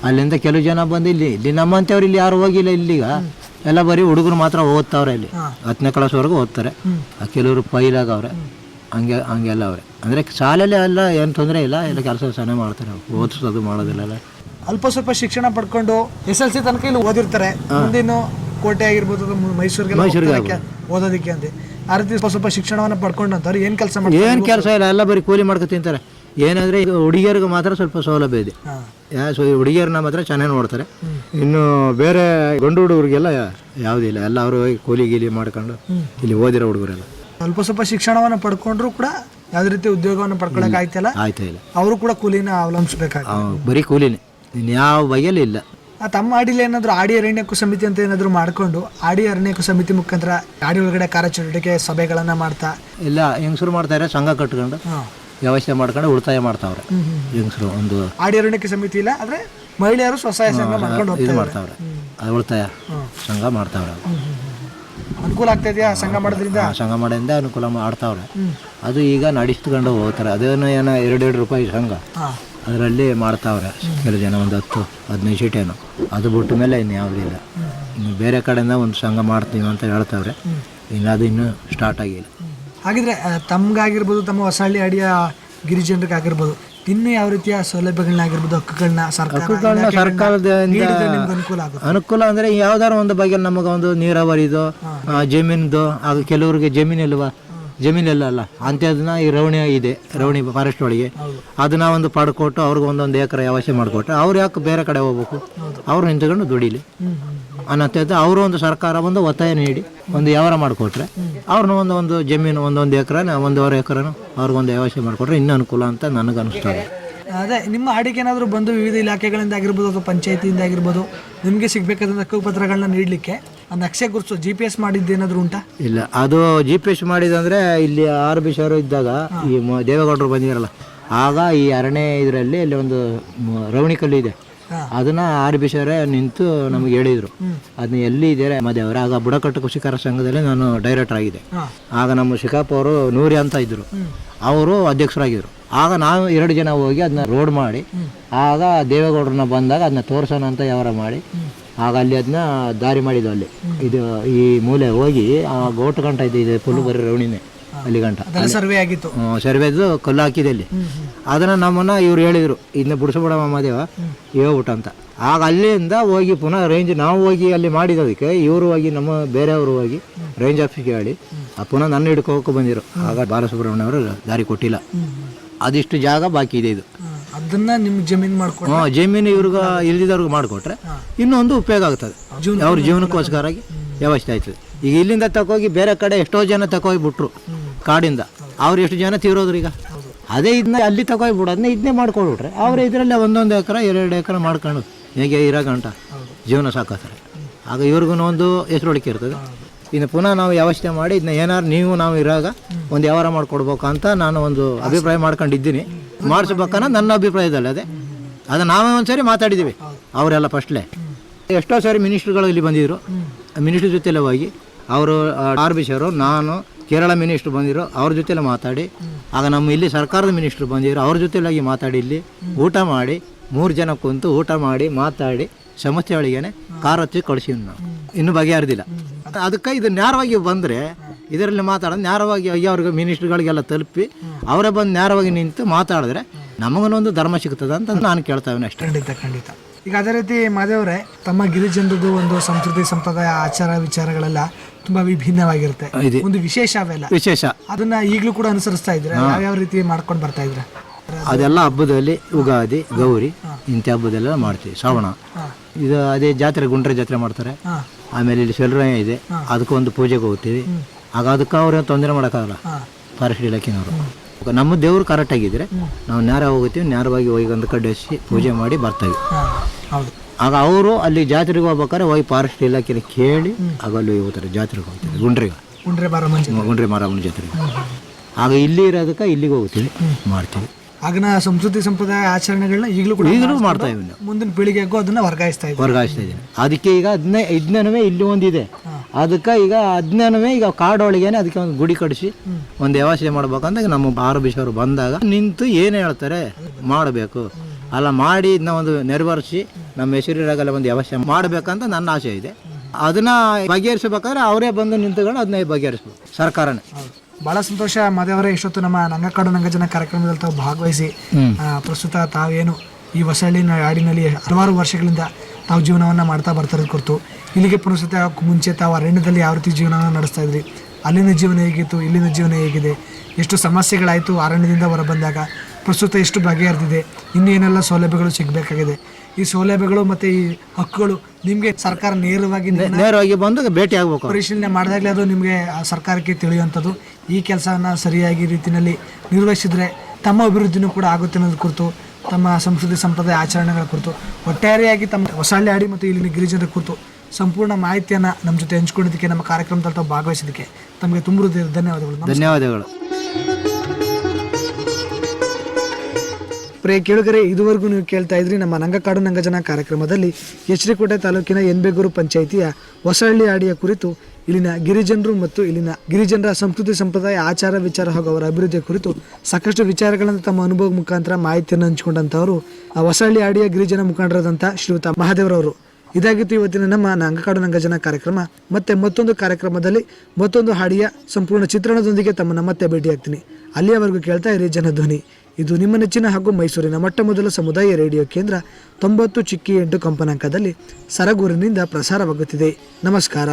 ಅಲ್ಲಿಂದ ಕೆಲವು ಜನ ಬಂದು ಇಲ್ಲಿ ಇಲ್ಲಿ ನಮ್ಮಂಥವ್ರು ಇಲ್ಲಿ ಯಾರು ಹೋಗಿಲ್ಲ ಇಲ್ಲಿಗ. ಎಲ್ಲ ಬರೀ ಹುಡುಗರು ಮಾತ್ರ ಓದ್ತಾವ್ರೆ ಇಲ್ಲಿ. ಹತ್ತನೇ ಕ್ಲಾಸ್ವರೆಗೂ ಓದ್ತಾರೆ. ಕೆಲವರು ಕೆಲವರು ಪೈಲಾಗವ್ರೆ ಹಂಗೆ ಹಂಗೆಲ್ಲ ಅವ್ರೆ. ಅಂದರೆ ಶಾಲೆಯಲ್ಲಿ ಎಲ್ಲ ಏನು ತೊಂದರೆ ಇಲ್ಲ ಎಲ್ಲ ಕೆಲಸ ಚೆನ್ನಾಗಿ ಮಾಡ್ತಾರೆ. ಓದಿಸೋದು ಮಾಡೋದಿಲ್ಲ ಅಲ್ಪ ಸ್ವಲ್ಪ ಶಿಕ್ಷಣ ಪಡ್ಕೊಂಡು ಎಸ್ ಎಲ್ ಸಿ ತನಕ ಇಲ್ಲಿ ಓದಿರ್ತಾರೆ. ಮುಂದಿನ ಕೋಟೆ ಆಗಿರ್ಬೋದು ಮೈಸೂರಿಗೆ ಮೈಸೂರಿಗೆ ಓದೋದಕ್ಕೆ ಅಂತ. ಆ ರೀತಿ ಸ್ವಲ್ಪ ಸ್ವಲ್ಪ ಶಿಕ್ಷಣವನ್ನು ಪಡ್ಕೊಂಡು ಅಂತಾರೆ ಏನು ಕೆಲಸ ಮಾಡ್ತಾರೆ? ಏನು ಕೆಲಸ ಇಲ್ಲ ಎಲ್ಲ ಬರೀ ಕೂಲಿ ಮಾಡ್ಕೊ ತಿಂತಾರೆ. ಏನಂದ್ರೆ ಈಗ ಹುಡುಗಿಯರಿಗೆ ಮಾತ್ರ ಸ್ವಲ್ಪ ಸೌಲಭ್ಯ ಇದೆ. ಯಾ ಸೊ ಹುಡುಗಿಯರನ್ನ ಮಾತ್ರ ಚೆನ್ನಾಗಿ ನೋಡ್ತಾರೆ. ಇನ್ನು ಬೇರೆ ಗಂಡು ಹುಡುಗರಿಗೆಲ್ಲ ಯಾವುದಿಲ್ಲ ಎಲ್ಲ ಅವರು ಕೂಲಿ ಗೀಲಿ ಮಾಡ್ಕೊಂಡು ಇಲ್ಲಿ ಓದಿರೋ ಹುಡುಗರೆಲ್ಲ. ಸ್ವಲ್ಪ ಸ್ವಲ್ಪ ಶಿಕ್ಷಣವನ್ನು ಪಡ್ಕೊಂಡ್ರು ಕೂಡ ಯಾವ್ದೇ ರೀತಿ ಉದ್ಯೋಗವನ್ನು ಪಡ್ಕೊಳಕ್ ಆಯ್ತಲ್ಲ? ಆಯ್ತಾ ಇಲ್ಲ. ಅವರು ಕೂಡ ಕೂಲಿನ ಅವಲಂಬಿಸಬೇಕಾಗ ಅವ್ ಬರೀ ಕೂಲಿನೇ. ಇನ್ನು ಯಾವ ಬಗೆಯಲ್ಲಿ ಇಲ್ಲ. ಆ ತಮ್ಮ ಆಡಿಲಿ ಏನಾದ್ರು ಆಡಿ ಅರಣ್ಯಕ್ಕೂ ಸಮಿತಿ ಅಂತ ಏನಾದರೂ ಮಾಡ್ಕೊಂಡು ಆಡಿ ಅರಣ್ಯಕ್ಕೂ ಸಮಿತಿ ಮುಖಾಂತರ ಆಡಿ ಒಳಗಡೆ ಕಾರ್ಯಚಟುವಟಿಕೆ ಸಭೆಗಳನ್ನ ಮಾಡ್ತಾ? ಇಲ್ಲ ಹೆಂಗಸರು ಮಾಡ್ತಾರೆ ಸಂಘ ಕಟ್ಕೊಂಡು. ವ್ಯವಸ್ಥೆ ಮಾಡ್ಕೊಂಡು ಉಳಿತಾಯ ಮಾಡ್ತಾವ್ರೆ. ಹೆಂಗಸರು ಒಂದು ಆಡಿಯರಣ್ಯಕ್ಕೆ ಸಮಿತಿ ಇಲ್ಲ ಆದ್ರೆ ಮಹಿಳೆಯರು ಸ್ವಸಹಾಯ ಸಂಘ ಮಾಡ್ಕೊಂಡು ಇದು ಮಾಡ್ತಾವ್ರೆ. ಅದು ಉಳಿತಾಯ ಸಂಘ ಮಾಡ್ತಾವ್ರೆ ಅನುಕೂಲ ಆಗ್ತಾ ಇದೆಯಾ ಸಂಘ ಮಾಡೋದ್ರಿಂದ? ಸಂಘ ಮಾಡಿಂದ ಅನುಕೂಲ ಮಾಡ್ತಾವ್ರೆ. ಅದು ಈಗ ನಡೆಸ್ಕೊಂಡು ಹೋಗ್ತಾರೆ. ಅದೇನು ಏನೋ ಎರಡೆರಡು ರೂಪಾಯಿ ಸಂಘ. ಅದರಲ್ಲಿ ಮಾಡ್ತಾವ್ರೆ. ಕೆಲವು ಜನ ಒಂದು ಹತ್ತು ಹದಿನೈದು ಸೀಟೇನು. ಅದು ಬಿಟ್ಟ ಮೇಲೆ ಇನ್ನು ಯಾವುದಿಲ್ಲ ಇನ್ನು ಬೇರೆ ಕಡೆಯಿಂದ ಒಂದು ಸಂಘ ಮಾಡ್ತೀವಿ ಅಂತ ಹೇಳ್ತಾವ್ರೆ. ಇನ್ನು ಅದು ಇನ್ನೂ ಸ್ಟಾರ್ಟ್ ಆಗಿಲ್ಲ. ಹಾಗಿದ್ರೆ ತಮ್ಗಾಗಿರ್ಬೋದು ತಮ್ಮ ಹೊಸಹಳ್ಳಿ ಅಡಿಯ ಗಿರಿಜನರಿಗಾಗಿರ್ಬೋದು ಇನ್ನು ಯಾವ ರೀತಿಯ ಸೌಲಭ್ಯಗಳನ್ನಾಗಿರ್ಬೋದು ಹಕ್ಕುಗಳನ್ನ ಸರ್ಕಾರ ಸರ್ಕಾರದ ಸರ್ಕಾರದಿಂದ ಅನುಕೂಲ ಆಗುತ್ತೆ? ಅನುಕೂಲ ಅಂದರೆ ಯಾವ್ದಾರ ಒಂದು ಬಗ್ಗೆ ನಮಗೆ ಒಂದು ನೀರಾವರಿದು ಜಮೀನ್ದು ಹಾಗೂ ಕೆಲವರಿಗೆ ಜಮೀನು ಇಲ್ವಾ ಜಮೀನಿಲ್ಲ ಅಲ್ಲ ಅಂಥದನ್ನ ಈ ರವಣಿ ಇದೆ ರವಣಿ ಫಾರೆಸ್ಟ್ ಒಳಗೆ. ಅದನ್ನ ಒಂದು ಪಡ್ಕೊಟ್ಟು ಅವ್ರಿಗೆ ಒಂದೊಂದು ಎಕರೆ ವ್ಯವಸ್ಥೆ ಮಾಡಿಕೊಟ್ಟು ಅವ್ರು ಯಾಕೆ ಬೇರೆ ಕಡೆ ಹೋಗ್ಬೇಕು? ಅವ್ರು ನಿಂತ್ಕೊಂಡು ದುಡಿಲಿ. ಅನ್ನೋಂಥದ್ದು ಅವರು ಒಂದು ಸರ್ಕಾರ ಒಂದು ಒತ್ತಾಯ ನೀಡಿ ಒಂದು ವ್ಯವಹಾರ ಮಾಡಿಕೊಟ್ರೆ. ಅವ್ರನ್ನ ಒಂದು ಒಂದು ಜಮೀನು ಒಂದೊಂದು ಎಕರೆನ ಒಂದೂವರೆ ಎಕರೆನೂ ಅವ್ರಿಗೊಂದು ವ್ಯವಸ್ಥೆ ಮಾಡಿಕೊಟ್ರೆ ಇನ್ನೂ ಅನುಕೂಲ ಅಂತ ನನಗೆ ಅನಿಸ್ತದೆ. ಅದೇ ನಿಮ್ಮ ಅಡಿಕೆ ಏನಾದರೂ ಬಂದು ವಿವಿಧ ಇಲಾಖೆಗಳಿಂದ ಆಗಿರ್ಬೋದು ಅಥವಾ ಪಂಚಾಯತಿಯಿಂದ ಆಗಿರ್ಬೋದು ನಿಮಗೆ ಸಿಗಬೇಕಾದಂಥ ಹಕ್ಕುಪತ್ರಗಳನ್ನ ನೀಡಲಿಕ್ಕೆ ಆ ನಕ್ಷೆ ಗುರುತು ಜಿ ಪಿ ಎಸ್ ಮಾಡಿದ್ದೇನಾದರೂ ಉಂಟಾ? ಇಲ್ಲ ಅದು ಜಿ ಪಿ ಎಸ್ ಮಾಡಿದಂದರೆ ಇಲ್ಲಿ ಆರ್ ಬಿ ಶವರು ಇದ್ದಾಗ ಈ ದೇವೇಗೌಡರು ಬಂದಿರಲ್ಲ ಆಗ ಈ ಅರಣ್ಯ ಇದರಲ್ಲಿ ಇಲ್ಲಿ ಒಂದು ರವಣಿಕಲ್ಲು ರವಣಿ ಕಲ್ಲು ಇದೆ. ಅದನ್ನ ಆರ್ ಬಿ ನಿಂತು ನಮಗೆ ಹೇಳಿದ್ರು. ಅದನ್ನ ಎಲ್ಲಿ ಇದೆ ಮದೇವ್ರ ಆಗ ಬುಡಕಟ್ಟು ಕೃಷಿಕರ ಸಂಘದಲ್ಲಿ ನಾನು ಡೈರೆಕ್ಟರ್ ಆಗಿದೆ ಆಗ ನಮ್ಮ ಶಿಕಾಪ್ ಅವರು ನೂರಿ ಅಂತ ಇದ್ರು. ಅವರು ಅಧ್ಯಕ್ಷರಾಗಿದ್ರು. ಆಗ ನಾವು ಎರಡು ಜನ ಹೋಗಿ ಅದನ್ನ ರೋಡ್ ಮಾಡಿ ಆಗ ದೇವೇಗೌಡರನ್ನ ಬಂದಾಗ ಅದನ್ನ ತೋರ್ಸೋಣ ಅಂತ ವ್ಯವಹಾರ ಮಾಡಿ ಆಗ ಅಲ್ಲಿ ಅದನ್ನ ದಾರಿ ಮಾಡಿದ್ವು ಅಲ್ಲಿ. ಇದು ಈ ಮೂಲೆ ಹೋಗಿ ಆ ಗೋಟು ಗಂಟ ಇದೆ ಇದೆ ಫುಲ್ ಬರೀ ರೌಣಿನೇ ಅಲ್ಲಿ ಗಂಟ. ಸರ್ವೆ ಆಗಿತ್ತು. ಸರ್ವೇದು ಕಲ್ಲು ಹಾಕಿದೆ ಅಲ್ಲಿ. ಅದನ್ನ ನಮ್ಮನ್ನು ಇವ್ರು ಹೇಳಿದರು ಇದನ್ನ ಬಿಡಿಸ್ಬಿಡ ಮಹಾದೇವ ಹೇಳ್ಬಿಟ್ಟು ಅಂತ. ಆಗ ಅಲ್ಲಿಂದ ಹೋಗಿ ಪುನಃ ರೇಂಜ್ ನಾವು ಹೋಗಿ ಅಲ್ಲಿ ಮಾಡಿದ್ದಕ್ಕೆ ಇವರು ಹೋಗಿ ನಮ್ಮ ಬೇರೆಯವರು ಹೋಗಿ ರೇಂಜ್ ಆಫೀಸ್ಗೆ ಹೇಳಿ ಆ ಪುನಃ ನನ್ನ ಹಿಡ್ಕೋಕೆ ಬಂದಿರು. ಆಗ ಬಾಲಸುಬ್ರಹ್ಮಣ್ಯ ಅವರು ದಾರಿ ಕೊಟ್ಟಿಲ್ಲ. ಅದಿಷ್ಟು ಜಾಗ ಬಾಕಿ ಇದೆ ಇದು. ಅದನ್ನ ನಿಮ್ ಜಮೀನ್ ಮಾಡ್ಕೊಂಡು ಹಾಂ ಜಮೀನು ಇವ್ರಿಗೆ ಇಲ್ದಿದವ್ರಿಗೆ ಮಾಡಿಕೊಟ್ರೆ ಇನ್ನೊಂದು ಉಪಯೋಗ ಆಗ್ತದೆ. ಅವ್ರ ಜೀವನಕ್ಕೋಸ್ಕರ ವ್ಯವಸ್ಥೆ ಆಯ್ತದೆ. ಈಗ ಇಲ್ಲಿಂದ ತಕೋಗಿ ಬೇರೆ ಕಡೆ ಎಷ್ಟೋ ಜನ ತಕೋಗಿ ಬಿಟ್ರು ಕಾಡಿಂದ. ಅವ್ರು ಎಷ್ಟು ಜನ ತೀರೋದ್ರು ಈಗ ಅದೇ ಇದನ್ನ ಅಲ್ಲಿ ತಗೋಗಿ ಬಿಡು ಅದನ್ನ ಇದನ್ನೇ ಮಾಡ್ಕೊಳ್ಬಿಟ್ರೆ. ಅವ್ರು ಇದರಲ್ಲೇ ಒಂದೊಂದು ಎಕರೆ ಎರಡು ಎಕರೆ ಮಾಡ್ಕೊಂಡು, ಹೇಗೆ ಇರೋ ಗಂಟ, ಜೀವನ ಸಾಕತ್ತಾರೆ ಆಗ ಇವ್ರಿಗೂ ಒಂದು ಹೆಸರುಳಿಕೆ ಇರ್ತದೆ. ಇನ್ನು ಪುನಃ ನಾವು ವ್ಯವಸ್ಥೆ ಮಾಡಿ ಇದನ್ನ ಏನಾರು ನೀವು ನಾವು ಇರಾಗ ಒಂದು ವ್ಯವಹಾರ ಮಾಡ್ಕೊಡ್ಬೇಕು ಅಂತ ನಾನು ಒಂದು ಅಭಿಪ್ರಾಯ ಮಾಡ್ಕೊಂಡಿದ್ದೀನಿ. ಮಾಡಿಸ್ಬೇಕನ್ನ ನನ್ನ ಅಭಿಪ್ರಾಯದಲ್ಲಿ ಅದೇ. ಅದು ನಾವೇ ಒಂದ್ಸರಿ ಮಾತಾಡಿದ್ದೀವಿ, ಅವರೆಲ್ಲ ಫಸ್ಟ್ಲೆ. ಎಷ್ಟೋ ಸಾರಿ ಮಿನಿಸ್ಟ್ರುಗಳು ಇಲ್ಲಿ ಬಂದಿದ್ರು. ಮಿನಿಸ್ಟ್ರ್ ಜೊತೆಲ್ಲ ಹೋಗಿ, ಅವರು ಆರ್ ಬಿ ಸರ್ ನಾನು, ಕೇರಳ ಮಿನಿಸ್ಟ್ರು ಬಂದಿರೋ, ಅವ್ರ ಜೊತೆಲ್ಲ ಮಾತಾಡಿ ಆಗ ನಮ್ಮ ಇಲ್ಲಿ ಸರ್ಕಾರದ ಮಿನಿಸ್ಟ್ರು ಬಂದಿದ್ರು. ಅವ್ರ ಜೊತೆಲಾಗಿ ಮಾತಾಡಿ ಇಲ್ಲಿ ಊಟ ಮಾಡಿ, ಮೂರು ಜನ ಕುಂತು ಊಟ ಮಾಡಿ, ಮಾತಾಡಿ, ಸಮಸ್ಯೆ ಒಳಗೇನೆ ಕಾರ್ ಹಚ್ಚಿ ಕಳಿಸಿದ್ವಿ ನಾವು. ಇನ್ನೂ ಬಗೆಹರಿದಿಲ್ಲ. ಅದಕ್ಕೆ ಇದು ನೇರವಾಗಿ ಬಂದರೆ ಇದರಲ್ಲಿ ಮಾತಾಡೋದು ನೇರವಾಗಿ ಅವ್ರಿಗೆ ಮಿನಿಸ್ಟ್ರುಗಳಿಗೆಲ್ಲ ತಲುಪಿ ಅವರೇ ಬಂದು ನೇರವಾಗಿ ನಿಂತು ಮಾತಾಡಿದ್ರೆ ನಮಗನೊಂದು ಧರ್ಮ ಸಿಗ್ತದೆ ಅಂತ ನಾನು ಕೇಳ್ತಾ ಇದ್ದೀನಿ ಅಷ್ಟೇ. ಖಂಡಿತ ಖಂಡಿತ. ಈಗ ಅದೇ ರೀತಿ ಮಾದೇವ್ರೆ, ತಮ್ಮ ಗಿರಿಜನರದ್ದು ಒಂದು ಸಂಸ್ಕೃತಿ, ಸಂಪ್ರದಾಯ, ಆಚಾರ, ವಿಚಾರಗಳೆಲ್ಲ ತುಂಬಾ ವಿಭಿನ್ನವಾಗಿರುತ್ತೆ. ಇದೆ. ಒಂದು ವಿಶೇಷ ಅವೆಲ್ಲ. ವಿಶೇಷ. ಅದನ್ನ ಈಗಲೂ ಕೂಡ ಅನುಸರಿಸ್ತಾ ಇದ್ರೆ ಯಾವ್ಯಾವ ರೀತಿ ಮಾಡ್ಕೊಂಡು ಬರ್ತಾ ಇದ್ರೆ? ಅದೆಲ್ಲ ಹಬ್ಬದಲ್ಲಿ ಉಗಾದಿ ಗೌರಿ ಇಂಥ ಹಬ್ಬದೆಲ್ಲ ಮಾಡ್ತೀವಿ. ಶ್ರಾವಣ. ಇದು ಅದೇ ಜಾತ್ರೆ ಗುಂಡ್ರೆ ಜಾತ್ರೆ ಮಾಡ್ತಾರೆ. ಆಮೇಲೆ ಇಲ್ಲಿ ಶೆಲ್ರಾಯ ಇದೆ. ಅದಕ್ಕೊಂದು ಪೂಜೆಗೆ ಹೋಗ್ತೀವಿ. ಆಗ ಅದಕ್ಕೆ ಅವ್ರೇನು ತೊಂದರೆ ಮಾಡೋಕ್ಕಾಗಲ್ಲ. ಫಾರೆಸ್ಟ್ ಇಲಾಖೆನವರು. ನಮ್ಮ ದೇವರು ಕರೆಕ್ಟ್ ಆಗಿದ್ರೆ ನಾವು ನೇರ ಹೋಗುತ್ತೀವಿ. ನೇರವಾಗಿ ಹೋಗಿ ಒಂದು ಕಡೆ ಹಚ್ಚಿ ಪೂಜೆ ಮಾಡಿ ಬರ್ತೀವಿ. ಹೌದು. ಆಗ ಅವರು ಅಲ್ಲಿ ಜಾತ್ರೆಗೆ ಹೋಗ್ಬೇಕಾದ್ರೆ ಹೋಗಿ ಫಾರೆಸ್ಟ್ ಇಲಾಖೆಯಲ್ಲಿ ಕೇಳಿ ಆಗ ಅಲ್ಲಿ ಹೋಗ್ತಾರೆ ಜಾತ್ರೆಗೆ ಹೋಗ್ತಾರೆ ಗುಂಡ್ರಿಗೆ. ಗುಂಡ್ರೆ ಮಂಜು ಗುಂಡ್ರೆ ಮಾರಮ್ಮನ ಜಾತ್ರೆಗೆ. ಆಗ ಇಲ್ಲಿ ಇರೋದಕ್ಕೆ ಇಲ್ಲಿಗೆ ಹೋಗ್ತೀವಿ ಮಾಡ್ತೀವಿ. ಆಗಿನ ಸಂಸ್ಕೃತಿ ಸಂಪ್ರದಾಯ ಆಚರಣೆಗಳನ್ನ ಈಗಲೂ ಕೂಡ ಈಗಲೂ ಮಾಡ್ತಾ ಇದ್ದೀನಿ ಮುಂದಿನ ಪೀಳಿಗೆಗೂ ಅದನ್ನ ವರ್ಗಾಯಿಸ್ತಾ ಇದ್ದೀನಿ ವರ್ಗಾಯಿಸ್ತಾ ಇದ್ದೀನಿ ಅದಕ್ಕೆ ಈಗ ಅದನ್ನೇ ಇದನ್ನೇ ಇಲ್ಲಿ ಒಂದಿದೆ. ಅದಕ್ಕೆ ಈಗ ಅದನ್ನೇ ಈಗ ಕಾಡೊಳಗೇನೆ ಅದಕ್ಕೆ ಒಂದು ಗುಡಿ ಕಡಿಸಿ ಒಂದು ವ್ಯವಸ್ಥೆ ಮಾಡ್ಬೇಕಂತ ಈಗ ನಮ್ಮ ಆರು ಬಿಷವರು ಬಂದಾಗ ನಿಂತು ಏನು ಹೇಳ್ತಾರೆ? ಮಾಡಬೇಕು. ಅಲ್ಲ ಮಾಡಿ ಇದನ್ನ ಒಂದು ನೆರವೇರಿಸಿ ನಮ್ಮ ಹೆಸರಿರಾಗಲ್ಲ ಒಂದು ವ್ಯವಸ್ಥೆ ಮಾಡಬೇಕಂತ ನನ್ನ ಆಸೆ ಇದೆ. ಅದನ್ನ ಬಗೆಹರಿಸಬೇಕಾದ್ರೆ ಅವರೇ ಬಂದು ನಿಂತುಗಳು ಅದನ್ನ ಬಗೆಹರಿಸ್ಬೇಕು ಸರ್ಕಾರನೇ. ಬಹಳ ಸಂತೋಷ ಮಾದೇವರೇ ಇಷ್ಟೊತ್ತು ನಮ್ಮ ನಂಗಕಾಡು ನಂಗಜನ ಕಾರ್ಯಕ್ರಮದಲ್ಲಿ ತಾವು ಭಾಗವಹಿಸಿ ಪ್ರಸ್ತುತ ತಾವೇನು ಈ ಹೊಸಳ್ಳಿನ ಹಾಡಿನಲ್ಲಿ ಹಲವಾರು ವರ್ಷಗಳಿಂದ ತಾವು ಜೀವನವನ್ನು ಮಾಡ್ತಾ ಬರ್ತಿರೋದು ಕುರಿತು ಇಲ್ಲಿಗೆ ಪ್ರಸ್ತುತ ಆಗೋಕ್ಕೂ ಮುಂಚೆ ತಾವು ಅರಣ್ಯದಲ್ಲಿ ಯಾವ ರೀತಿ ಜೀವನವನ್ನು ನಡೆಸ್ತಾ ಇದ್ರಿ? ಅಲ್ಲಿನ ಜೀವನ ಹೇಗಿತ್ತು? ಇಲ್ಲಿನ ಜೀವನ ಹೇಗಿದೆ? ಎಷ್ಟು ಸಮಸ್ಯೆಗಳಾಯಿತು ಅರಣ್ಯದಿಂದ ಹೊರಬಂದಾಗ ಪ್ರಸ್ತುತ ಎಷ್ಟು ಬಗೆಹರಿದಿದೆ ಇನ್ನೇನೆಲ್ಲ ಸೌಲಭ್ಯಗಳು ಸಿಗಬೇಕಾಗಿದೆ? ಈ ಸೌಲಭ್ಯಗಳು ಮತ್ತು ಈ ಹಕ್ಕುಗಳು ನಿಮಗೆ ಸರ್ಕಾರ ನೇರವಾಗಿ ನೇರವಾಗಿ ಬಂದು ಭೇಟಿ ಆಗಬೇಕು. ಪರಿಶೀಲನೆ ಮಾಡಿದಾಗಲೇ ಅದು ನಿಮಗೆ ಆ ಸರ್ಕಾರಕ್ಕೆ ತಿಳಿಯುವಂಥದ್ದು. ಈ ಕೆಲಸವನ್ನು ಸರಿಯಾಗಿ ರೀತಿಯಲ್ಲಿ ನಿರ್ವಹಿಸಿದರೆ ತಮ್ಮ ಅಭಿವೃದ್ಧಿನೂ ಕೂಡ ಆಗುತ್ತೆ ಅನ್ನೋದ್ರ ಕುರಿತು ತಮ್ಮ ಸಂಸ್ಕೃತಿ ಸಂಪ್ರದಾಯ ಆಚರಣೆಗಳ ಕುರಿತು ಒಟ್ಟಾರೆಯಾಗಿ ತಮ್ಮ ಹೊಸಳ್ಳಿ ಆಡಿ ಮತ್ತು ಇಲ್ಲಿನ ಗಿರಿಜನರ ಕುರಿತು ಸಂಪೂರ್ಣ ಮಾಹಿತಿಯನ್ನು ನಮ್ಮ ಜೊತೆ ಹಂಚ್ಕೊಂಡಿದ್ದಕ್ಕೆ ನಮ್ಮ ಕಾರ್ಯಕ್ರಮದಲ್ಲಿ ತಾವು ಭಾಗವಹಿಸಿದ್ದಕ್ಕೆ ತಮಗೆ ತುಂಬ ಧನ್ಯವಾದಗಳು. ಧನ್ಯವಾದಗಳು. ಪ್ರಿಯ ಕೇಳುಗರೆ, ಇದುವರೆಗೂ ನೀವು ಕೇಳ್ತಾ ಇದ್ರಿ ನಮ್ಮ ನಂಗಕಾಡು ನಂಗಜನ ಕಾರ್ಯಕ್ರಮದಲ್ಲಿ ಎಚ್ರಿಕೋಟೆ ತಾಲೂಕಿನ ಎನ್ಬೇಗೂರು ಪಂಚಾಯಿತಿಯ ಹೊಸಹಳ್ಳಿ ಆಡಿಯ ಕುರಿತು, ಇಲ್ಲಿನ ಗಿರಿಜನರು ಮತ್ತು ಇಲ್ಲಿನ ಗಿರಿಜನರ ಸಂಸ್ಕೃತಿ ಸಂಪ್ರದಾಯ ಆಚಾರ ವಿಚಾರ ಹಾಗೂ ಅವರ ಅಭಿವೃದ್ಧಿಯ ಕುರಿತು ಸಾಕಷ್ಟು ವಿಚಾರಗಳನ್ನು ತಮ್ಮ ಅನುಭವ ಮುಖಾಂತರ ಮಾಹಿತಿಯನ್ನು ಹಂಚಿಕೊಂಡಂಥವರು ಆ ಹೊಸಹಳ್ಳಿ ಆಡಿಯ ಗಿರಿಜನ ಮುಖಂಡರಾದಂಥ ಶ್ರೀಯುತ ಮಹಾದೇವರವರು. ಇದಾಗಿತ್ತು ಇವತ್ತಿನ ನಮ್ಮ ನಂಗಕಾಡು ನಂಗಜನ ಕಾರ್ಯಕ್ರಮ. ಮತ್ತೆ ಮತ್ತೊಂದು ಕಾರ್ಯಕ್ರಮದಲ್ಲಿ ಮತ್ತೊಂದು ಹಾಡಿಯ ಸಂಪೂರ್ಣ ಚಿತ್ರಣದೊಂದಿಗೆ ತಮ್ಮನ್ನ ಮತ್ತೆ ಭೇಟಿಯಾಗ್ತೀನಿ. ಅಲ್ಲಿಯವರೆಗೂ ಕೇಳ್ತಾ ಇರಿ ಜನಧ್ವನಿ. ಇದು ನಿಮ್ಮ ನೆಚ್ಚಿನ ಹಾಗೂ ಮೈಸೂರಿನ ಮೊಟ್ಟ ಮೊದಲ ಸಮುದಾಯ ರೇಡಿಯೋ ಕೇಂದ್ರ ತೊಂಬತ್ತು ಚಿಕ್ಕಿ ಎಂಟು ಕಂಪನಾಂಕದಲ್ಲಿ ಸರಗೂರಿನಿಂದ ಪ್ರಸಾರವಾಗುತ್ತಿದೆ. ನಮಸ್ಕಾರ.